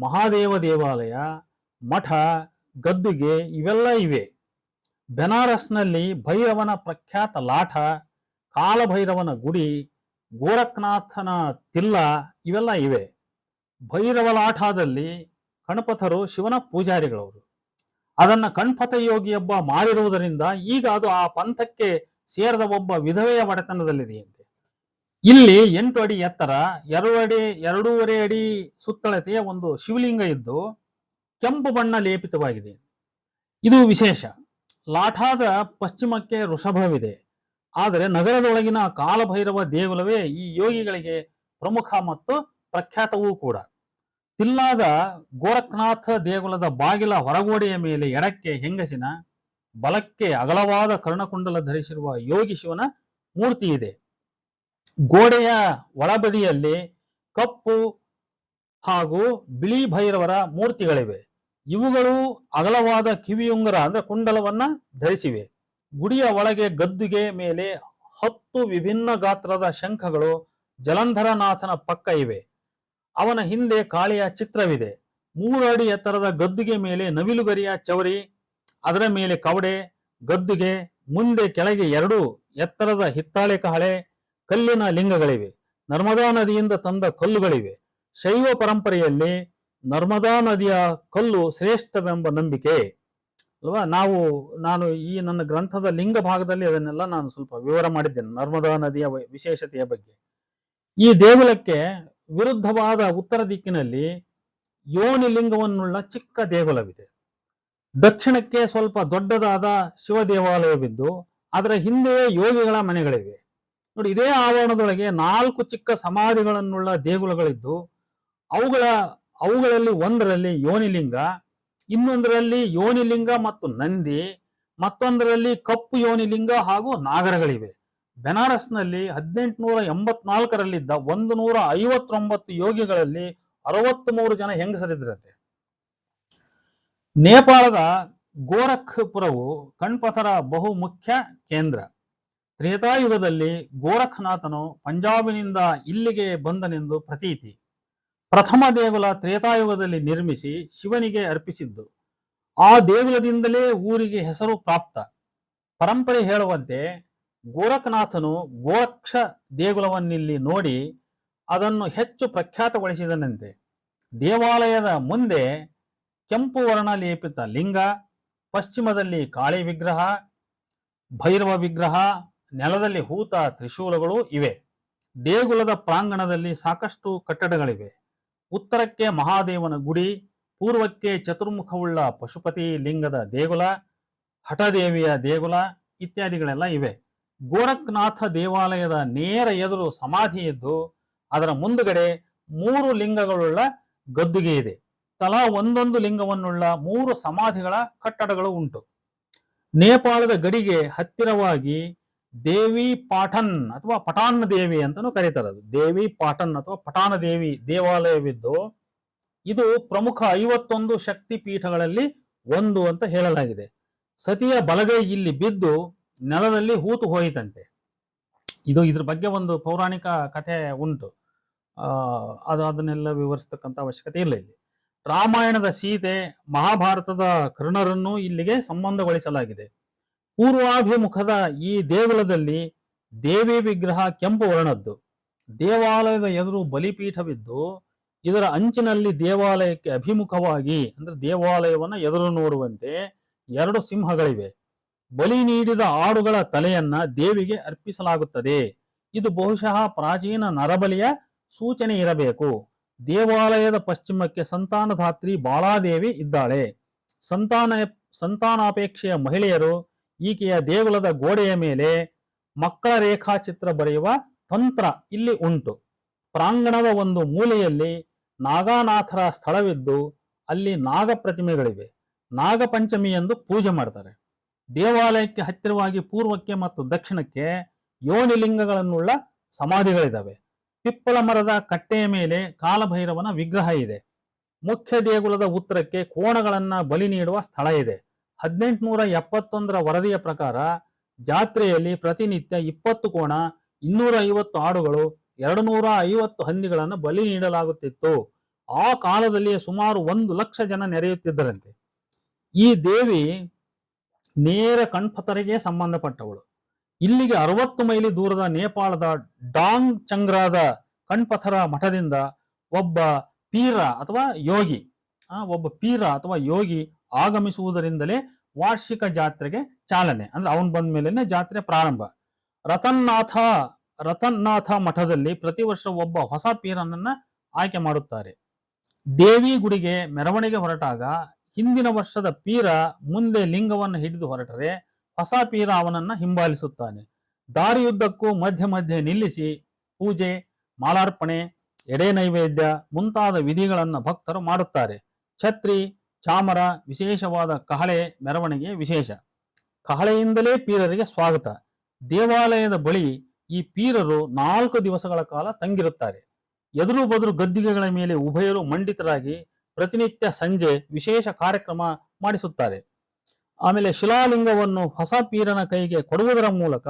A: ಮಹಾದೇವ ದೇವಾಲಯ, ಮಠ, ಗದ್ದುಗೆ ಇವೆಲ್ಲ ಇವೆ. ಬೆನಾರಸ್ನಲ್ಲಿ ಭೈರವನ ಪ್ರಖ್ಯಾತ ಲಾಠ, ಕಾಲಭೈರವನ ಗುಡಿ, ಗೋರಖ್ನಾಥನ ತಿಲ್ಲ ಇವೆಲ್ಲ ಇವೆ. ಭೈರವ ಲಾಠದಲ್ಲಿ ಗಣಪಥರು ಶಿವನ ಪೂಜಾರಿಗಳವರು. ಅದನ್ನ ಕಣ್ಪಥಯೋಗಿಯೊಬ್ಬ ಯೋಗಿಯೊಬ್ಬ ಮಾಡಿರುವುದರಿಂದ ಈಗ ಅದು ಆ ಪಂಥಕ್ಕೆ ಸೇರಿದ ಒಬ್ಬ ವಿಧವೆಯ ಒಡೆತನದಲ್ಲಿದೆಯಂತೆ. ಇಲ್ಲಿ ಎಂಟು ಅಡಿ ಎತ್ತರ, ಎರಡು ಅಡಿ, ಎರಡೂವರೆ ಅಡಿ ಸುತ್ತಳತೆಯ ಒಂದು ಶಿವಲಿಂಗ ಇದ್ದು ಕೆಂಪು ಬಣ್ಣ ಲೇಪಿತವಾಗಿದೆ. ಇದು ವಿಶೇಷ. ಲಾಠಾದ ಪಶ್ಚಿಮಕ್ಕೆ ಋಷಭವಿದೆ. ಆದರೆ ನಗರದೊಳಗಿನ ಕಾಲಭೈರವ ದೇಗುಲವೇ ಈ ಯೋಗಿಗಳಿಗೆ ಪ್ರಮುಖ ಮತ್ತು ಪ್ರಖ್ಯಾತವೂ ಕೂಡ. ತಿಲ್ಲಾದ ಗೋರಖನಾಥ ದೇಗುಲದ ಬಾಗಿಲ ಹೊರಗೋಡೆಯ ಮೇಲೆ ಎಡಕ್ಕೆ ಹೆಂಗಸಿನ ಬಲಕ್ಕೆ ಅಗಲವಾದ ಕರ್ಣಕುಂಡಲ ಧರಿಸಿರುವ ಯೋಗಿ ಶಿವನ ಮೂರ್ತಿ ಇದೆ. ಗೋಡೆಯ ಒಳಬದಿಯಲ್ಲಿ ಕಪ್ಪು ಹಾಗೂ ಬಿಳಿ ಭೈರವರ ಮೂರ್ತಿಗಳಿವೆ. ಇವುಗಳು ಅಗಲವಾದ ಕಿವಿಯುಂಗರ ಅಂದ್ರೆ ಕುಂಡಲವನ್ನ ಧರಿಸಿವೆ. ಗುಡಿಯ ಒಳಗೆ ಗದ್ದುಗೆ ಮೇಲೆ ಹತ್ತು ವಿಭಿನ್ನ ಗಾತ್ರದ ಶಂಖಗಳು ಜಲಂಧರನಾಥನ ಪಕ್ಕ ಇವೆ. ಅವನ ಹಿಂದೆ ಕಾಳಿಯ ಚಿತ್ರವಿದೆ. ಮೂರು ಅಡಿ ಎತ್ತರದ ಗದ್ದುಗೆ ಮೇಲೆ ನವಿಲುಗರಿಯ ಚವರಿ ಅದರ ಮೇಲೆ ಕವಡೆ, ಗದ್ದುಗೆ, ಮುಂದೆ ಕೆಳಗೆ ಎರಡು, ಎತ್ತರದ ಹಿತ್ತಾಳೆ ಕಹಳೆ, ಕಲ್ಲಿನ ಲಿಂಗಗಳಿವೆ. ನರ್ಮದಾ ನದಿಯಿಂದ ತಂದ ಕಲ್ಲುಗಳಿವೆ. ಶೈವ ಪರಂಪರೆಯಲ್ಲಿ ನರ್ಮದಾ ನದಿಯ ಕಲ್ಲು ಶ್ರೇಷ್ಠವೆಂಬ ನಂಬಿಕೆ ಅಲ್ವಾ? ನಾವು, ನಾನು ಈ ನನ್ನ ಗ್ರಂಥದ ಲಿಂಗ ಭಾಗದಲ್ಲಿ ಅದನ್ನೆಲ್ಲ ನಾನು ಸ್ವಲ್ಪ ವಿವರ ಮಾಡಿದ್ದೇನೆ, ನರ್ಮದಾ ನದಿಯ ವಿಶೇಷತೆಯ ಬಗ್ಗೆ. ಈ ದೇಗುಲಕ್ಕೆ ವಿರುದ್ಧವಾದ ಉತ್ತರ ದಿಕ್ಕಿನಲ್ಲಿ ಯೋನಿ ಲಿಂಗವನ್ನುಳ್ಳ ಚಿಕ್ಕ ದೇಗುಲವಿದೆ. ದಕ್ಷಿಣಕ್ಕೆ ಸ್ವಲ್ಪ ದೊಡ್ಡದಾದ ಶಿವ ದೇವಾಲಯವಿದ್ದು ಅದರ ಹಿಂದೆಯೇ ಯೋಗಿಗಳ ಮನೆಗಳಿವೆ. ನೋಡಿ, ಇದೇ ಆವರಣದೊಳಗೆ ನಾಲ್ಕು ಚಿಕ್ಕ ಸಮಾಧಿಗಳನ್ನುಳ್ಳ ದೇಗುಲಗಳಿದ್ದು, ಅವುಗಳ, ಅವುಗಳಲ್ಲಿ ಒಂದರಲ್ಲಿ ಯೋನಿಲಿಂಗ, ಇನ್ನೊಂದರಲ್ಲಿ ಯೋನಿಲಿಂಗ ಮತ್ತು ನಂದಿ, ಮತ್ತೊಂದರಲ್ಲಿ ಕಪ್ಪು ಯೋನಿಲಿಂಗ ಹಾಗೂ ನಾಗರಗಳಿವೆ. ಬೆನಾರಸ್ನಲ್ಲಿ ಹದಿನೆಂಟುನೂರ ಎಂಬತ್ನಾಲ್ಕರಲ್ಲಿದ್ದ ಒಂದು ನೂರ ಐವತ್ತೊಂಬತ್ತು ಯೋಗಿಗಳಲ್ಲಿ ಅರವತ್ತ್ ಜನ ಹೆಂಗಸರಿದ್ರಂತೆ? ನೇಪಾಳದ ಗೋರಖ್ಪುರವು ಕಣ್ಪಥರ ಬಹು ಮುಖ್ಯ ಕೇಂದ್ರ. ತ್ರೇತಾಯುಗದಲ್ಲಿ ಗೋರಖನಾಥನು ಪಂಜಾಬಿನಿಂದ ಇಲ್ಲಿಗೆ ಬಂದನೆಂದು ಪ್ರತೀತಿ. ಪ್ರಥಮ ದೇಗುಲ ತ್ರೇತಾಯುಗದಲ್ಲಿ ನಿರ್ಮಿಸಿ ಶಿವನಿಗೆ ಅರ್ಪಿಸಿದ್ದು. ಆ ದೇಗುಲದಿಂದಲೇ ಊರಿಗೆ ಹೆಸರು ಪ್ರಾಪ್ತ. ಪರಂಪರೆ ಹೇಳುವಂತೆ ಗೋರಖನಾಥನು ಗೋರಕ್ಷ ದೇಗುಲವನ್ನಿಲ್ಲಿ ನೋಡಿ ಅದನ್ನು ಹೆಚ್ಚು ಪ್ರಖ್ಯಾತಗೊಳಿಸಿದನಂತೆ. ದೇವಾಲಯದ ಮುಂದೆ ಕೆಂಪು ವರ್ಣ ಲೇಪಿತ ಲಿಂಗ, ಪಶ್ಚಿಮದಲ್ಲಿ ಕಾಳಿ ವಿಗ್ರಹ, ಭೈರವ ವಿಗ್ರಹ, ನೆಲದಲ್ಲಿ ಹೂತ ತ್ರಿಶೂಲಗಳು ಇವೆ. ದೇಗುಲದ ಪ್ರಾಂಗಣದಲ್ಲಿ ಸಾಕಷ್ಟು ಕಟ್ಟಡಗಳಿವೆ. ಉತ್ತರಕ್ಕೆ ಮಹಾದೇವನ ಗುಡಿ, ಪೂರ್ವಕ್ಕೆ ಚತುರ್ಮುಖವುಳ್ಳ ಪಶುಪತಿ ಲಿಂಗದ ದೇಗುಲ, ಹಠದೇವಿಯ ದೇಗುಲ ಇತ್ಯಾದಿಗಳೆಲ್ಲ ಇವೆ. ಗೋರಖ್ನಾಥ ದೇವಾಲಯದ ನೇರ ಎದುರು ಸಮಾಧಿ ಇದ್ದು, ಅದರ ಮುಂದುಗಡೆ ಮೂರು ಲಿಂಗಗಳುಳ್ಳ ಗದ್ದುಗೆ ಇದೆ. ತಲಾ ಒಂದೊಂದು ಲಿಂಗವನ್ನುಳ್ಳ ಮೂರು ಸಮಾಧಿಗಳ ಕಟ್ಟಡಗಳು ಉಂಟು. ನೇಪಾಳದ ಗಡಿಗೆ ಹತ್ತಿರವಾಗಿ ದೇವಿ ಪಾಠನ್ ಅಥವಾ ಪಟಾನ್ ದೇವಿ ಅಂತಾನೂ ಕರೀತಾರೆ ದೇವಿ ಪಾಠನ್ ಅಥವಾ ಪಟಾನ ದೇವಿ ದೇವಾಲಯವಿದ್ದು, ಇದು ಪ್ರಮುಖ ಐವತ್ತೊಂದು ಶಕ್ತಿ ಪೀಠಗಳಲ್ಲಿ ಒಂದು ಅಂತ ಹೇಳಲಾಗಿದೆ. ಸತಿಯ ಬಲಗೈ ಇಲ್ಲಿ ಬಿದ್ದು ನೆಲದಲ್ಲಿ ಹೂತು ಹೋಯಿತಂತೆ. ಇದು ಇದ್ರ ಬಗ್ಗೆ ಒಂದು ಪೌರಾಣಿಕ ಕಥೆ ಉಂಟು. ಅದು ಅದನ್ನೆಲ್ಲ ವಿವರಿಸ್ತಕ್ಕಂಥ ಅವಶ್ಯಕತೆ ಇಲ್ಲ ಇಲ್ಲಿ. ರಾಮಾಯಣದ ಸೀತೆ ಮಹಾಭಾರತದ ಕರ್ಣರನ್ನು ಇಲ್ಲಿಗೆ ಸಂಬಂಧಗೊಳಿಸಲಾಗಿದೆ. ಪೂರ್ವಾಭಿಮುಖದ ಈ ದೇಗುಲದಲ್ಲಿ ದೇವಿ ವಿಗ್ರಹ ಕೆಂಪು ವರ್ಣದ್ದು. ದೇವಾಲಯದ ಎದುರು ಬಲಿಪೀಠವಿದ್ದು, ಇದರ ಅಂಚಿನಲ್ಲಿ ದೇವಾಲಯಕ್ಕೆ ಅಭಿಮುಖವಾಗಿ, ಅಂದ್ರೆ ದೇವಾಲಯವನ್ನ ಎದುರು ನೋಡುವಂತೆ ಎರಡು ಸಿಂಹಗಳಿವೆ. ಬಲಿ ನೀಡಿದ ಆಡುಗಳ ತಲೆಯನ್ನ ದೇವಿಗೆ ಅರ್ಪಿಸಲಾಗುತ್ತದೆ. ಇದು ಬಹುಶಃ ಪ್ರಾಚೀನ ನರಬಲಿಯ ಸೂಚನೆ ಇರಬೇಕು. ದೇವಾಲಯದ ಪಶ್ಚಿಮಕ್ಕೆ ಸಂತಾನಧಾತ್ರಿ ಬಾಳಾದೇವಿ ಇದ್ದಾಳೆ. ಸಂತಾನ ಸಂತಾನಾಪೇಕ್ಷೆಯ ಮಹಿಳೆಯರು ಈಕೆಯ ದೇಗುಲದ ಗೋಡೆಯ ಮೇಲೆ ಮಕ್ಕಳ ರೇಖಾಚಿತ್ರ ಬರೆಯುವ ತಂತ್ರ ಇಲ್ಲಿ ಉಂಟು. ಪ್ರಾಂಗಣದ ಒಂದು ಮೂಲೆಯಲ್ಲಿ ನಾಗಾನಾಥರ ಸ್ಥಳವಿದ್ದು ಅಲ್ಲಿ ನಾಗ ಪ್ರತಿಮೆಗಳಿವೆ ನಾಗಪಂಚಮಿ ಎಂದು ಪೂಜೆ ಮಾಡ್ತಾರೆ. ದೇವಾಲಯಕ್ಕೆ ಹತ್ತಿರವಾಗಿ ಪೂರ್ವಕ್ಕೆ ಮತ್ತು ದಕ್ಷಿಣಕ್ಕೆ ಯೋನಿಲಿಂಗಗಳನ್ನುಳ್ಳ ಸಮಾಧಿಗಳಿದ್ದಾವೆ ಪಿಪ್ಪಳ ಮರದ ಕಟ್ಟೆಯ ಮೇಲೆ ಕಾಲಭೈರವನ ವಿಗ್ರಹ ಇದೆ. ಮುಖ್ಯ ದೇಗುಲದ ಉತ್ತರಕ್ಕೆ ಕೋಣಗಳನ್ನ ಬಲಿ ನೀಡುವ ಸ್ಥಳ ಇದೆ. ಹದಿನೆಂಟುನೂರ ಎಪ್ಪತ್ತೊಂದರ ವರದಿಯ ಪ್ರಕಾರ ಜಾತ್ರೆಯಲ್ಲಿ ಪ್ರತಿನಿತ್ಯ ಇಪ್ಪತ್ತು ಕೋಣ, ಇನ್ನೂರ ಐವತ್ತು ಆಡುಗಳು ಎರಡು ನೂರ ಐವತ್ತು ಹಂದಿಗಳನ್ನು ಬಲಿ ನೀಡಲಾಗುತ್ತಿತ್ತು. ಆ ಕಾಲದಲ್ಲಿ ಸುಮಾರು ಒಂದು ಲಕ್ಷ ಜನ ನೆರೆಯುತ್ತಿದ್ದರಂತೆ. ಈ ದೇವಿ ನೇರ ಕಣ್ಪತರಿಗೆ ಸಂಬಂಧಪಟ್ಟವಳು. ಇಲ್ಲಿಗೆ ಅರವತ್ತು ಮೈಲಿ ದೂರದ ನೇಪಾಳದ ಡಾಂಗ್ ಚಂಗ್ರಾದ ಕಣ್ಪಥರ ಮಠದಿಂದ ಒಬ್ಬ ಪೀರ ಅಥವಾ ಯೋಗಿ ಒಬ್ಬ ಪೀರ ಅಥವಾ ಯೋಗಿ ಆಗಮಿಸುವುದರಿಂದಲೇ ವಾರ್ಷಿಕ ಜಾತ್ರೆಗೆ ಚಾಲನೆ, ಅಂದ್ರೆ ಅವನು ಬಂದ ಜಾತ್ರೆ ಪ್ರಾರಂಭ. ರತನ್ನಾಥ ರತನ್ನಾಥ ಮಠದಲ್ಲಿ ಪ್ರತಿ ವರ್ಷ ಒಬ್ಬ ಹೊಸ ಪೀರನನ್ನ ಆಯ್ಕೆ ಮಾಡುತ್ತಾರೆ. ದೇವಿ ಗುಡಿಗೆ ಮೆರವಣಿಗೆ ಹೊರಟಾಗ ಹಿಂದಿನ ವರ್ಷದ ಪೀರ ಮುಂದೆ ಲಿಂಗವನ್ನು ಹಿಡಿದು ಹೊರಟರೆ, ಹೊಸ ಪೀರ ಅವನನ್ನ ಹಿಂಬಾಲಿಸುತ್ತಾನೆ. ದಾರಿಯುದ್ದಕ್ಕೂ ಮಧ್ಯ ಮಧ್ಯೆ ನಿಲ್ಲಿಸಿ ಪೂಜೆ, ಮಾಲಾರ್ಪಣೆ, ಎಡೆ ನೈವೇದ್ಯ ಮುಂತಾದ ವಿಧಿಗಳನ್ನು ಭಕ್ತರು ಮಾಡುತ್ತಾರೆ. ಛತ್ರಿ, ಚಾಮರ, ವಿಶೇಷವಾದ ಕಹಳೆ ಮೆರವಣಿಗೆ ವಿಶೇಷ. ಕಹಳೆಯಿಂದಲೇ ಪೀರರಿಗೆ ಸ್ವಾಗತ. ದೇವಾಲಯದ ಬಳಿ ಈ ಪೀರರು ನಾಲ್ಕು ದಿವಸಗಳ ಕಾಲ ತಂಗಿರುತ್ತಾರೆ. ಎದುರು ಬದುರು ಗದ್ದಿಗೆಗಳ ಮೇಲೆ ಉಭಯರು ಮಂಡಿತರಾಗಿ ಪ್ರತಿನಿತ್ಯ ಸಂಜೆ ವಿಶೇಷ ಕಾರ್ಯಕ್ರಮ ಮಾಡಿಸುತ್ತಾರೆ. ಆಮೇಲೆ ಶಿಲಾಲಿಂಗವನ್ನು ಹೊಸ ಪೀರನ ಕೈಗೆ ಕೊಡುವುದರ ಮೂಲಕ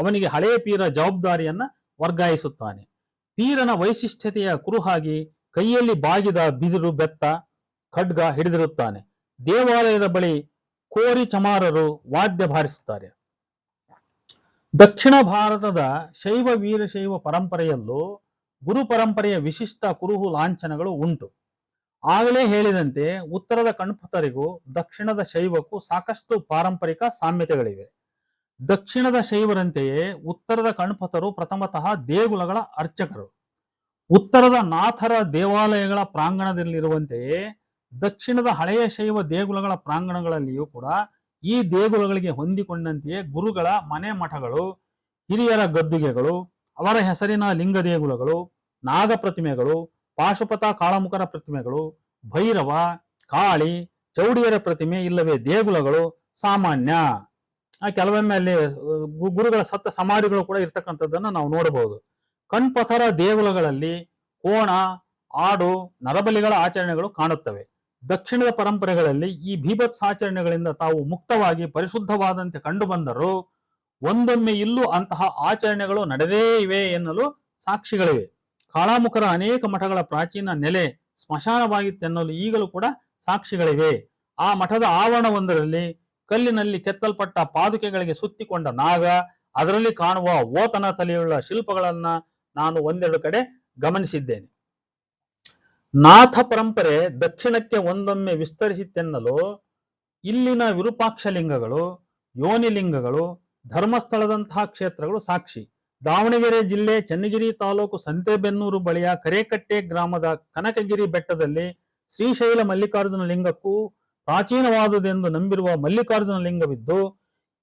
A: ಅವನಿಗೆ ಹಳೆಯ ಪೀರ ಜವಾಬ್ದಾರಿಯನ್ನ ವರ್ಗಾಯಿಸುತ್ತಾನೆ. ಪೀರನ ವೈಶಿಷ್ಟ್ಯತೆಯ ಕುರುಹಾಗಿ ಕೈಯಲ್ಲಿ ಬಾಗಿದ ಬಿದಿರು ಬೆತ್ತ ಖಡ್ಗ ಹಿಡಿದಿರುತ್ತಾನೆ. ದೇವಾಲಯದ ಬಳಿ ಕೋರಿ ಚಮಾರರು ವಾದ್ಯ ಬಾರಿಸುತ್ತಾರೆ ದಕ್ಷಿಣ ಭಾರತದ ಶೈವ ವೀರಶೈವ ಪರಂಪರೆಯಲ್ಲೂ ಗುರು ಪರಂಪರೆಯ ವಿಶಿಷ್ಟ ಕುರುಹು ಲಾಂಛನಗಳು ಉಂಟು. ಆಗಲೇ ಹೇಳಿದಂತೆ ಉತ್ತರದ ಕಣ್ಪತರಿಗೂ ದಕ್ಷಿಣದ ಶೈವಕ್ಕೂ ಸಾಕಷ್ಟು ಪಾರಂಪರಿಕ ಸಾಮ್ಯತೆಗಳಿವೆ. ದಕ್ಷಿಣದ ಶೈವರಂತೆಯೇ ಉತ್ತರದ ಕಣ್ಪತರು ಪ್ರಥಮತಃ ದೇಗುಲಗಳ ಅರ್ಚಕರು. ಉತ್ತರದ ನಾಥರ ದೇವಾಲಯಗಳ ಪ್ರಾಂಗಣದಲ್ಲಿರುವಂತೆಯೇ ದಕ್ಷಿಣದ ಹಳೆಯ ಶೈವ ದೇಗುಲಗಳ ಪ್ರಾಂಗಣಗಳಲ್ಲಿಯೂ ಕೂಡ ಈ ದೇಗುಲಗಳಿಗೆ ಹೊಂದಿಕೊಂಡಂತೆಯೇ ಗುರುಗಳ ಮನೆ ಮಠಗಳು, ಹಿರಿಯರ ಗದ್ದುಗೆಗಳು, ಅವರ ಹೆಸರಿನ ಲಿಂಗ ದೇಗುಲಗಳು ನಾಗ ಪ್ರತಿಮೆಗಳು ಪಾಶುಪತ ಕಾಳಮುಖರ ಪ್ರತಿಮೆಗಳು, ಭೈರವ, ಕಾಳಿ, ಚೌಡಿಯರ ಪ್ರತಿಮೆ ಇಲ್ಲವೇ ದೇಗುಲಗಳು ಸಾಮಾನ್ಯ. ಕೆಲವೊಮ್ಮೆ ಅಲ್ಲಿ ಗುರುಗಳ ಸತ್ತ ಸಮಾಧಿಗಳು ಕೂಡ ಇರ್ತಕ್ಕಂಥದ್ದನ್ನ ನಾವು ನೋಡಬಹುದು. ಕಣ್ಪಥರ ದೇಗುಲಗಳಲ್ಲಿ ಕೋಣ, ಆಡು, ನರಬಲಿಗಳ ಆಚರಣೆಗಳು ಕಾಣುತ್ತವೆ. ದಕ್ಷಿಣದ ಪರಂಪರೆಗಳಲ್ಲಿ ಈ ಭೀಭತ್ಸ ಆಚರಣೆಗಳಿಂದ ತಾವು ಮುಕ್ತವಾಗಿ ಪರಿಶುದ್ಧವಾದಂತೆ ಕಂಡುಬಂದರೂ ಒಂದೊಮ್ಮೆ ಇಲ್ಲೂ ಅಂತಹ ಆಚರಣೆಗಳು ನಡೆದೇ ಇವೆ ಎನ್ನಲು ಸಾಕ್ಷಿಗಳಿವೆ. ಕಾಳಾಮುಖರ ಅನೇಕ ಮಠಗಳ ಪ್ರಾಚೀನ ನೆಲೆ ಸ್ಮಶಾನವಾಗಿತ್ತೆನ್ನಲು ಈಗಲೂ ಕೂಡ ಸಾಕ್ಷಿಗಳಿವೆ. ಆ ಮಠದ ಆವರಣವೊಂದರಲ್ಲಿ ಕಲ್ಲಿನಲ್ಲಿ ಕೆತ್ತಲ್ಪಟ್ಟ ಪಾದುಕೆಗಳಿಗೆ ಸುತ್ತಿಕೊಂಡ ನಾಗ, ಅದರಲ್ಲಿ ಕಾಣುವ ಓತನ ತಲೆಯುಳ್ಳ ಶಿಲ್ಪಗಳನ್ನ ನಾನು ಒಂದೆರಡು ಕಡೆ ಗಮನಿಸಿದ್ದೇನೆ. ನಾಥ ಪರಂಪರೆ ದಕ್ಷಿಣಕ್ಕೆ ಒಂದೊಮ್ಮೆ ವಿಸ್ತರಿಸಿತ್ತೆನ್ನಲು ಇಲ್ಲಿನ ವಿರೂಪಾಕ್ಷಲಿಂಗಗಳು, ಯೋನಿಲಿಂಗಗಳು, ಧರ್ಮಸ್ಥಳದಂತಹ ಕ್ಷೇತ್ರಗಳು ಸಾಕ್ಷಿ. ದಾವಣಗೆರೆ ಜಿಲ್ಲೆ ಚನ್ನಗಿರಿ ತಾಲೂಕು ಸಂತೆಬೆನ್ನೂರು ಬಳಿಯ ಕರೇಕಟ್ಟೆ ಗ್ರಾಮದ ಕನಕಗಿರಿ ಬೆಟ್ಟದಲ್ಲಿ ಶ್ರೀಶೈಲ ಮಲ್ಲಿಕಾರ್ಜುನ ಲಿಂಗಕ್ಕೂ ಪ್ರಾಚೀನವಾದುದೆಂದು ನಂಬಿರುವ ಮಲ್ಲಿಕಾರ್ಜುನ ಲಿಂಗವಿದ್ದು,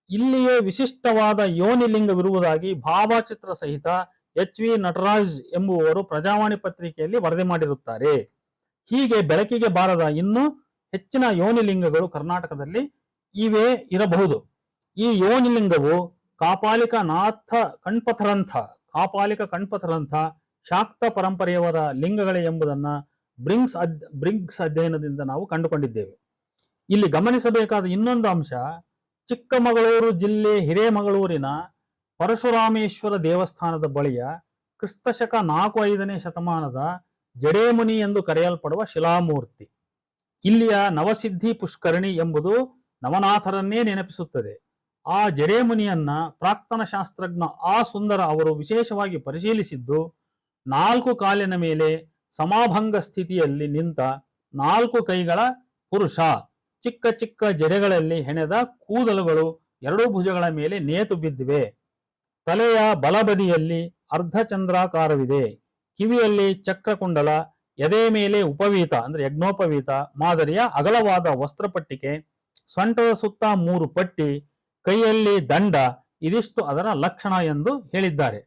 A: ಇಲ್ಲಿಯೇ ವಿಶಿಷ್ಟವಾದ ಯೋನಿ ಲಿಂಗವಿರುವುದಾಗಿ ಭಾವಚಿತ್ರ ಸಹಿತ ಎಚ್ ವಿ ನಟರಾಜ್ ಎಂಬುವವರು ಪ್ರಜಾವಾಣಿ ಪತ್ರಿಕೆಯಲ್ಲಿ ವರದಿ ಮಾಡಿರುತ್ತಾರೆ. ಹೀಗೆ ಬೆಳಕಿಗೆ ಬಾರದ ಇನ್ನೂ ಹೆಚ್ಚಿನ ಯೋನಿ ಲಿಂಗಗಳು ಕರ್ನಾಟಕದಲ್ಲಿ ಇವೆ ಇರಬಹುದು. ಈ ಯೋನಿಲಿಂಗವು ಕಾಪಾಲಿಕ ನಾಥ ಕಣ್ಪಥರಂಥ, ಕಾಪಾಲಿಕ ಕಣ್ಪಥರಂಥ ಶಾಕ್ತ ಪರಂಪರೆಯವರ ಲಿಂಗಗಳೇ ಎಂಬುದನ್ನ ಬ್ರಿಂಗ್ಸ್ ಅದ್ ಬ್ರಿಂಗ್ಸ್ ಅಧ್ಯಯನದಿಂದ ನಾವು ಕಂಡುಕೊಂಡಿದ್ದೇವೆ. ಇಲ್ಲಿ ಗಮನಿಸಬೇಕಾದ ಇನ್ನೊಂದು ಅಂಶ, ಚಿಕ್ಕಮಗಳೂರು ಜಿಲ್ಲೆ ಹಿರೇಮಗಳೂರಿನ ಪರಶುರಾಮೇಶ್ವರ ದೇವಸ್ಥಾನದ ಬಳಿಯ ಕ್ರಿಸ್ತಶಕ ನಾಲ್ಕು ಐದನೇ ಶತಮಾನದ ಜಡೇಮುನಿ ಎಂದು ಕರೆಯಲ್ಪಡುವ ಶಿಲಾಮೂರ್ತಿ. ಇಲ್ಲಿಯ ನವಸಿದ್ಧಿ ಪುಷ್ಕರಣಿ ಎಂಬುದು ನವನಾಥರನ್ನೇ ನೆನಪಿಸುತ್ತದೆ. ಆ ಜಡೇಮುನಿಯನ್ನ ಪ್ರಾಕ್ತನ ಶಾಸ್ತ್ರಜ್ಞ ಆ ಸುಂದರ ಅವರು ವಿಶೇಷವಾಗಿ ಪರಿಶೀಲಿಸಿದ್ದು, ನಾಲ್ಕು ಕಾಲಿನ ಮೇಲೆ ಸಮಾಭಂಗ ಸ್ಥಿತಿಯಲ್ಲಿ ನಿಂತ ನಾಲ್ಕು ಕೈಗಳ ಪುರುಷ, ಚಿಕ್ಕ ಚಿಕ್ಕ ಜಡೆಗಳಲ್ಲಿ ಹೆಣೆದ ಕೂದಲುಗಳು ಎರಡೂ ಭುಜಗಳ ಮೇಲೆ ನೇತು ಬಿದ್ದಿವೆ. ತಲೆಯ ಬಲಬದಿಯಲ್ಲಿ ಅರ್ಧಚಂದ್ರಾಕಾರವಿದೆ ಕಿವಿಯಲ್ಲಿ ಚಕ್ರಕುಂಡಲ, ಎದೆ ಮೇಲೆ ಉಪವೀತ, ಅಂದ್ರೆ ಯಜ್ಞೋಪವೀತ, ಮಾದರಿಯ ಅಗಲವಾದ ವಸ್ತ್ರಪಟ್ಟಿಕೆ, ಸೊಂಟದ ಸುತ್ತ ಮೂರು ಪಟ್ಟಿ ಕೈಯಲ್ಲಿ ದಂಡ ಇದಿಷ್ಟು ಅದರ ಲಕ್ಷಣ ಎಂದು ಹೇಳಿದ್ದಾರೆ.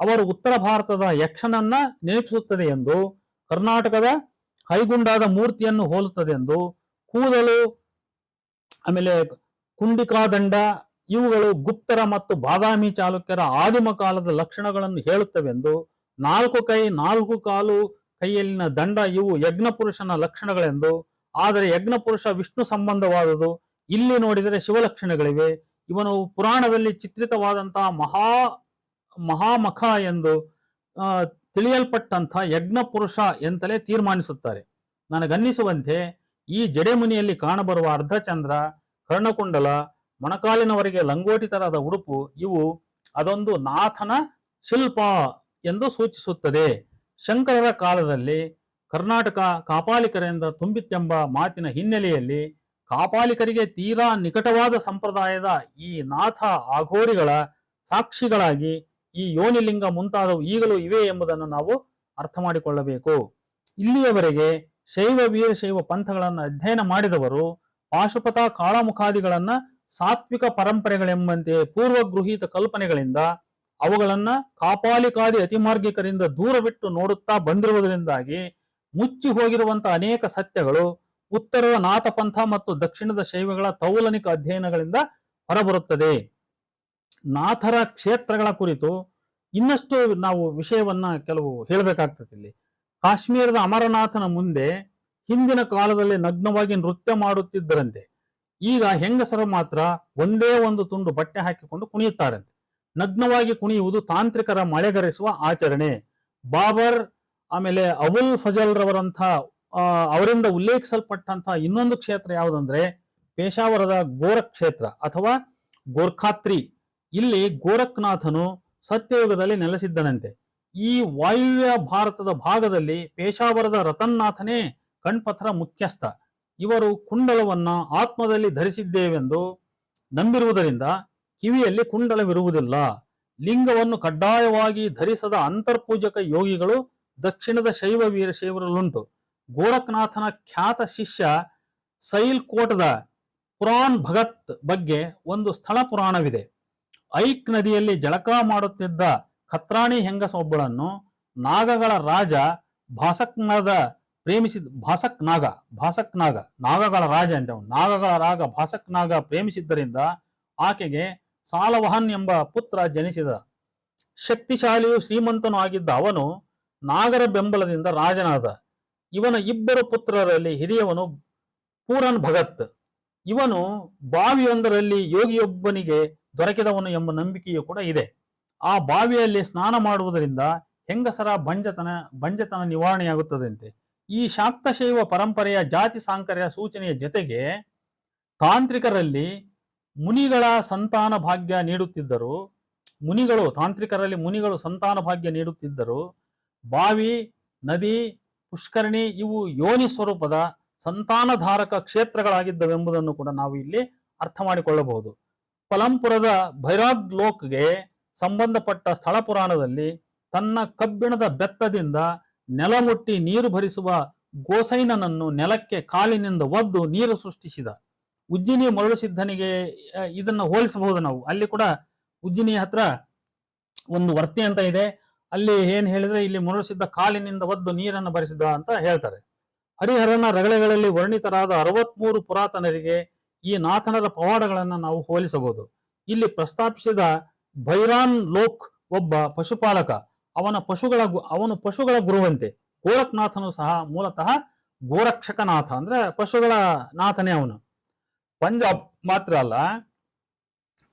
A: ಅವರು ಉತ್ತರ ಭಾರತದ ಯಕ್ಷನನ್ನ ನೆನಪಿಸುತ್ತದೆ ಎಂದು, ಕರ್ನಾಟಕದ ಹೈಗುಂಡಾದ ಮೂರ್ತಿಯನ್ನು ಹೋಲುತ್ತದೆ ಎಂದು, ಕೂದಲು, ಆಮೇಲೆ ಕುಂಡಿಕಾದಂಡ ಇವುಗಳು ಗುಪ್ತರ ಮತ್ತು ಬಾದಾಮಿ ಚಾಲುಕ್ಯರ ಆದಿಮ ಕಾಲದ ಲಕ್ಷಣಗಳನ್ನು ಹೇಳುತ್ತವೆಂದು ನಾಲ್ಕು ಕೈ, ನಾಲ್ಕು ಕಾಲು ಕೈಯಲ್ಲಿನ ದಂಡ ಇವು ಯಜ್ಞಪುರುಷನ ಲಕ್ಷಣಗಳೆಂದು, ಆದರೆ ಯಜ್ಞಪುರುಷ ವಿಷ್ಣು ಸಂಬಂಧವಾದುದು. ಇಲ್ಲಿ ನೋಡಿದರೆ ಶಿವಲಕ್ಷಣಗಳಿವೆ. ಇವನು ಪುರಾಣದಲ್ಲಿ ಚಿತ್ರಿತವಾದಂತಹ ಮಹಾ, ಮಹಾಮಖ ಎಂದು ತಿಳಿಯಲ್ಪಟ್ಟಂಥ ಯಜ್ಞ ಪುರುಷ ಎಂತಲೇ ತೀರ್ಮಾನಿಸುತ್ತಾರೆ. ನನಗನ್ನಿಸುವಂತೆ ಈ ಜಡೆಮುನಿಯಲ್ಲಿ ಕಾಣಬರುವ ಅರ್ಧಚಂದ್ರ, ಕರ್ಣಕುಂಡಲ, ಮೊಣಕಾಲಿನವರೆಗೆ ಲಂಗೋಟಿ ತರಹದ ಉಡುಪು, ಇವು ಅದೊಂದು ನಾಥನ ಶಿಲ್ಪ ಎಂದು ಸೂಚಿಸುತ್ತದೆ. ಶಂಕರರ ಕಾಲದಲ್ಲಿ ಕರ್ನಾಟಕ ಕಾಪಾಲಿಕರಿಂದ ತುಂಬಿತ್ತೆಂಬ ಮಾತಿನ ಹಿನ್ನೆಲೆಯಲ್ಲಿ ಕಾಪಾಲಿಕರಿಗೆ ತೀರಾ ನಿಕಟವಾದ ಸಂಪ್ರದಾಯದ ಈ ನಾಥ ಆಘೋರಿಗಳ ಸಾಕ್ಷಿಗಳಾಗಿ ಈ ಯೋನಿಲಿಂಗ ಮುಂತಾದವು ಈಗಲೂ ಇವೆ ಎಂಬುದನ್ನು ನಾವು ಅರ್ಥ ಮಾಡಿಕೊಳ್ಳಬೇಕು. ಇಲ್ಲಿಯವರೆಗೆ ಶೈವ ವೀರಶೈವ ಪಂಥಗಳನ್ನು ಅಧ್ಯಯನ ಮಾಡಿದವರು ಪಾಶುಪತ ಕಾಳಮುಖಾದಿಗಳನ್ನು ಸಾತ್ವಿಕ ಪರಂಪರೆಗಳೆಂಬಂತೆ ಪೂರ್ವಗೃಹೀತ ಕಲ್ಪನೆಗಳಿಂದ ಅವುಗಳನ್ನ ಕಾಪಾಲಿಕಾದಿ ಅತಿಮಾರ್ಗಿಕರಿಂದ ದೂರ ಬಿಟ್ಟು ನೋಡುತ್ತಾ ಬಂದಿರುವುದರಿಂದಾಗಿ ಮುಚ್ಚಿ ಹೋಗಿರುವಂತಹ ಅನೇಕ ಸತ್ಯಗಳು ಉತ್ತರದ ನಾಥಪಂಥ ಮತ್ತು ದಕ್ಷಿಣದ ಶೈವಗಳ ತೌಲನಿಕ ಅಧ್ಯಯನಗಳಿಂದ ಹೊರಬರುತ್ತದೆ. ನಾಥರ ಕ್ಷೇತ್ರಗಳ ಕುರಿತು ಇನ್ನಷ್ಟು ನಾವು ವಿಷಯವನ್ನ ಕೆಲವು ಹೇಳಬೇಕಾಗ್ತದೆ ಇಲ್ಲಿ. ಕಾಶ್ಮೀರದ ಅಮರನಾಥನ ಮುಂದೆ ಹಿಂದಿನ ಕಾಲದಲ್ಲಿ ನಗ್ನವಾಗಿ ನೃತ್ಯ ಮಾಡುತ್ತಿದ್ದರಂತೆ. ಈಗ ಹೆಂಗಸರು ಮಾತ್ರ ಒಂದೇ ಒಂದು ತುಂಡು ಬಟ್ಟೆ ಹಾಕಿಕೊಂಡು ಕುಣಿಯುತ್ತಾರಂತೆ. ನಗ್ನವಾಗಿ ಕುಣಿಯುವುದು ತಾಂತ್ರಿಕರ ಮಳೆಗರೆಸುವ ಆಚರಣೆ. ಬಾಬರ್ ಆಮೇಲೆ ಅಬುಲ್ ಫಜಲ್ ರವರಂಥ ಆ, ಅವರಿಂದ ಉಲ್ಲೇಖಿಸಲ್ಪಟ್ಟಂತಹ ಇನ್ನೊಂದು ಕ್ಷೇತ್ರ ಯಾವುದಂದ್ರೆ ಪೇಶಾವರದ ಗೋರಖ್ ಕ್ಷೇತ್ರ ಅಥವಾ ಗೋರ್ಖಾತ್ರಿ. ಇಲ್ಲಿ ಗೋರಖ್ನಾಥನು ಸತ್ಯಯುಗದಲ್ಲಿ ನೆಲೆಸಿದ್ದನಂತೆ. ಈ ವಾಯುವ್ಯ ಭಾರತದ ಭಾಗದಲ್ಲಿ ಪೇಶಾವರದ ರತನ್ನಾಥನೇ ಕಣ್ಪಥರ ಮುಖ್ಯಸ್ಥ. ಇವರು ಕುಂಡಲವನ್ನ ಆತ್ಮದಲ್ಲಿ ಧರಿಸಿದ್ದೇವೆಂದು ನಂಬಿರುವುದರಿಂದ ಕಿವಿಯಲ್ಲಿ ಕುಂಡಲವಿರುವುದಿಲ್ಲ. ಲಿಂಗವನ್ನು ಕಡ್ಡಾಯವಾಗಿ ಧರಿಸದ ಅಂತರ್ಪೂಜಕ ಯೋಗಿಗಳು ದಕ್ಷಿಣದ ಶೈವ ವೀರಶೈವರಲ್ಲುಂಟು. ಗೋರಖ್ನಾಥನ ಖ್ಯಾತ ಶಿಷ್ಯ ಸೈಲ್ ಕೋಟದ ಪುರಾಣ್ ಭಗತ್ ಬಗ್ಗೆ ಒಂದು ಸ್ಥಳ ಪುರಾಣವಿದೆ. ಐಕ್ ನದಿಯಲ್ಲಿ ಜಳಕ ಮಾಡುತ್ತಿದ್ದ ಖತ್ರಾಣಿ ಹೆಂಗಸೊಬ್ಬಳನ್ನು ನಾಗಗಳ ರಾಜ ಭಾಸಕ್ನದ ಪ್ರೇಮಿಸಿದ ಭಾಸಕ್ ನಾಗ ಭಾಸಕ್ ನಾಗ ನಾಗಗಳ ರಾಜ ಅಂತ. ನಾಗಗಳ ರಾಗ ಭಾಸಕ್ ನಾಗ ಪ್ರೇಮಿಸಿದ್ದರಿಂದ ಆಕೆಗೆ ಸಾಲವಹನ್ ಎಂಬ ಪುತ್ರ ಜನಿಸಿದ. ಶಕ್ತಿಶಾಲಿಯು ಶ್ರೀಮಂತನು ಆಗಿದ್ದ ಅವನು ನಾಗರ ಬೆಂಬಲದಿಂದ ರಾಜನಾದ. ಇವನ ಇಬ್ಬರು ಪುತ್ರರಲ್ಲಿ ಹಿರಿಯವನು ಪೂರನ್ ಭಗತ್. ಇವನು ಬಾವಿಯೊಂದರಲ್ಲಿ ಯೋಗಿಯೊಬ್ಬನಿಗೆ ದೊರಕಿದವನು ಎಂಬ ನಂಬಿಕೆಯು ಕೂಡ ಇದೆ. ಆ ಬಾವಿಯಲ್ಲಿ ಸ್ನಾನ ಮಾಡುವುದರಿಂದ ಹೆಂಗಸರ ಬಂಜತನ ಬಂಜತನ ನಿವಾರಣೆಯಾಗುತ್ತದೆಂತೆ. ಈ ಶಾಕ್ತಶೈವ ಪರಂಪರೆಯ ಜಾತಿ ಸಾಂಕರ್ಯ ಸೂಚನೆಯ ಜೊತೆಗೆ ತಾಂತ್ರಿಕರಲ್ಲಿ ಮುನಿಗಳ ಸಂತಾನ ಭಾಗ್ಯ ನೀಡುತ್ತಿದ್ದರು. ಮುನಿಗಳು, ತಾಂತ್ರಿಕರಲ್ಲಿ ಮುನಿಗಳು ಸಂತಾನ ಭಾಗ್ಯ ನೀಡುತ್ತಿದ್ದರು. ಬಾವಿ, ನದಿ ಪುಷ್ಕರಣಿ ಇವು ಯೋನಿ ಸ್ವರೂಪದ ಸಂತಾನಧಾರಕ ಕ್ಷೇತ್ರಗಳಾಗಿದ್ದವೆಂಬುದನ್ನು ಕೂಡ ನಾವು ಇಲ್ಲಿ ಅರ್ಥ ಮಾಡಿಕೊಳ್ಳಬಹುದು. ಪಲಂಪುರದ ಭೈರಾಗ್ ಲೋಕ್ಗೆ ಸಂಬಂಧಪಟ್ಟ ಸ್ಥಳ ಪುರಾಣದಲ್ಲಿ ತನ್ನ ಕಬ್ಬಿಣದ ಬೆತ್ತದಿಂದ ನೆಲ ಮುಟ್ಟಿ ನೀರು ಭರಿಸುವ ಗೋಸೈನನನ್ನು ನೆಲಕ್ಕೆ ಕಾಲಿನಿಂದ ಒದ್ದು ನೀರು ಸೃಷ್ಟಿಸಿದ. ಉಜ್ಜಿನಿ ಮರಳು ಸಿದ್ಧನಿಗೆ, ಇದನ್ನು ಹೋಲಿಸಬಹುದು ನಾವು. ಅಲ್ಲಿ ಕೂಡ ಉಜ್ಜಿನಿ ಹತ್ರ ಒಂದು ವರ್ತಿ ಅಂತ ಇದೆ. ಅಲ್ಲಿ ಏನ್ ಹೇಳಿದ್ರೆ ಇಲ್ಲಿ ಮುರಳಿಸಿದ್ದ ಕಾಲಿನಿಂದ ಒದ್ದು ನೀರನ್ನು ಭರಿಸಿದ ಅಂತ ಹೇಳ್ತಾರೆ. ಹರಿಹರನ ರಗಳೆಗಳಲ್ಲಿ ವರ್ಣಿತರಾದ ಅರವತ್ಮೂರು ಪುರಾತನರಿಗೆ ಈ ನಾಥನರ ಪವಾಡಗಳನ್ನ ನಾವು ಹೋಲಿಸಬಹುದು. ಇಲ್ಲಿ ಪ್ರಸ್ತಾಪಿಸಿದ ಭೈರಾನ್ ಲೋಕ್ ಒಬ್ಬ ಪಶುಪಾಲಕ, ಅವನ ಪಶುಗಳ ಅವನು ಪಶುಗಳ ಗುರುವಂತೆ, ಗೋರಖ್ನಾಥನು ಸಹ ಮೂಲತಃ ಗೋರಕ್ಷಕನಾಥ ಅಂದ್ರೆ ಪಶುಗಳ ನಾಥನೇ ಅವನು. ಪಂಜಾಬ್ ಮಾತ್ರ ಅಲ್ಲ,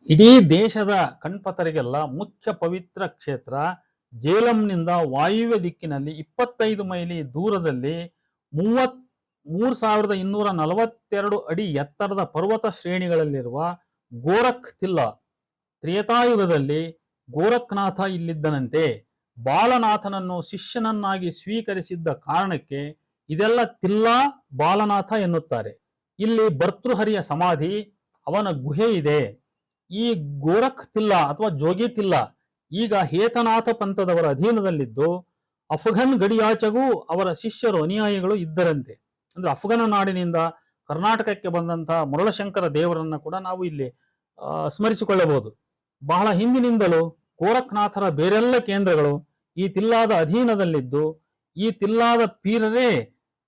A: ಇಡೀ ದೇಶದ ಕಣ್ಪತರಿಗೆಲ್ಲ ಮುಖ್ಯ ಪವಿತ್ರ ಕ್ಷೇತ್ರ ಜೇಲಂನಿಂದ ವಾಯುವ್ಯ ದಿಕ್ಕಿನಲ್ಲಿ ಇಪ್ಪತ್ತೈದು ಮೈಲಿ ದೂರದಲ್ಲಿ ಮೂವತ್ ಮೂರ್ ಸಾವಿರದ ಇನ್ನೂರ ನಲವತ್ತೆರಡು ಅಡಿ ಎತ್ತರದ ಪರ್ವತ ಶ್ರೇಣಿಗಳಲ್ಲಿರುವ ಗೋರಖ್ ತಿಲ್ಲ. ತ್ರೇತಾಯುಗದಲ್ಲಿ ಗೋರಖ್ನಾಥ ಇಲ್ಲಿದ್ದನಂತೆ. ಬಾಲನಾಥನನ್ನು ಶಿಷ್ಯನನ್ನಾಗಿ ಸ್ವೀಕರಿಸಿದ್ದ ಕಾರಣಕ್ಕೆ ಇದೆಲ್ಲ ತಿಲ್ಲ ಬಾಲನಾಥ ಎನ್ನುತ್ತಾರೆ. ಇಲ್ಲಿ ಭರ್ತೃಹರಿಯ ಸಮಾಧಿ, ಅವನ ಗುಹೆ ಇದೆ. ಈ ಗೋರಖ್ ತಿಲ್ಲ ಅಥವಾ ಜೋಗಿ ತಿಲ್ಲ ಈಗ ಹೇತನಾಥ ಪಂಥದವರ ಅಧೀನದಲ್ಲಿದ್ದು ಅಫ್ಘನ್ ಗಡಿಯಾಚೆಗೂ ಅವರ ಶಿಷ್ಯರು ಅನುಯಾಯಿಗಳು ಇದ್ದರಂತೆ. ಅಂದ್ರೆ ಅಫ್ಘನ ನಾಡಿನಿಂದ ಕರ್ನಾಟಕಕ್ಕೆ ಬಂದಂತಹ ಮರುಳಶಂಕರ ದೇವರನ್ನ ಕೂಡ ನಾವು ಇಲ್ಲಿ ಸ್ಮರಿಸಿಕೊಳ್ಳಬಹುದು. ಬಹಳ ಹಿಂದಿನಿಂದಲೂ ಗೋರಖ್ನಾಥರ ಬೇರೆಲ್ಲ ಕೇಂದ್ರಗಳು ಈ ತಿಲ್ಲಾದ ಅಧೀನದಲ್ಲಿದ್ದು ಈ ತಿಲ್ಲಾದ ಪೀರರೇ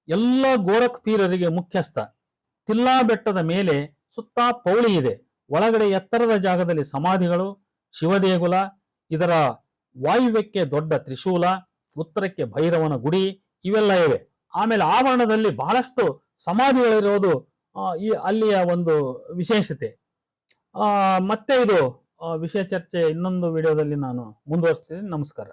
A: ಎಲ್ಲ ಗೋರಖ್ ಪೀರರಿಗೆ ಮುಖ್ಯಸ್ಥ. ತಿಲ್ಲಾ ಬೆಟ್ಟದ ಮೇಲೆ ಸುತ್ತ ಪೌಳಿ ಇದೆ. ಒಳಗಡೆ ಎತ್ತರದ ಜಾಗದಲ್ಲಿ ಸಮಾಧಿಗಳು, ಶಿವದೇಗುಲ ಇದರ ವಾಯುವ್ಯಕ್ಕೆ ದೊಡ್ಡ ತ್ರಿಶೂಲ, ಉತ್ತರಕ್ಕೆ ಭೈರವನ ಗುಡಿ, ಇವೆಲ್ಲ ಇವೆ. ಆಮೇಲೆ ಆವರಣದಲ್ಲಿ ಬಹಳಷ್ಟು ಸಮಾಧಿಗಳಿರೋದು ಈ ಅಲ್ಲಿಯ ಒಂದು ವಿಶೇಷತೆ. ಮತ್ತೆ ಇದು ವಿಷಯ ಚರ್ಚೆ ಇನ್ನೊಂದು ವಿಡಿಯೋದಲ್ಲಿ ನಾನು ಮುಂದುವರಿಸ್ತೀನಿ. ನಮಸ್ಕಾರ.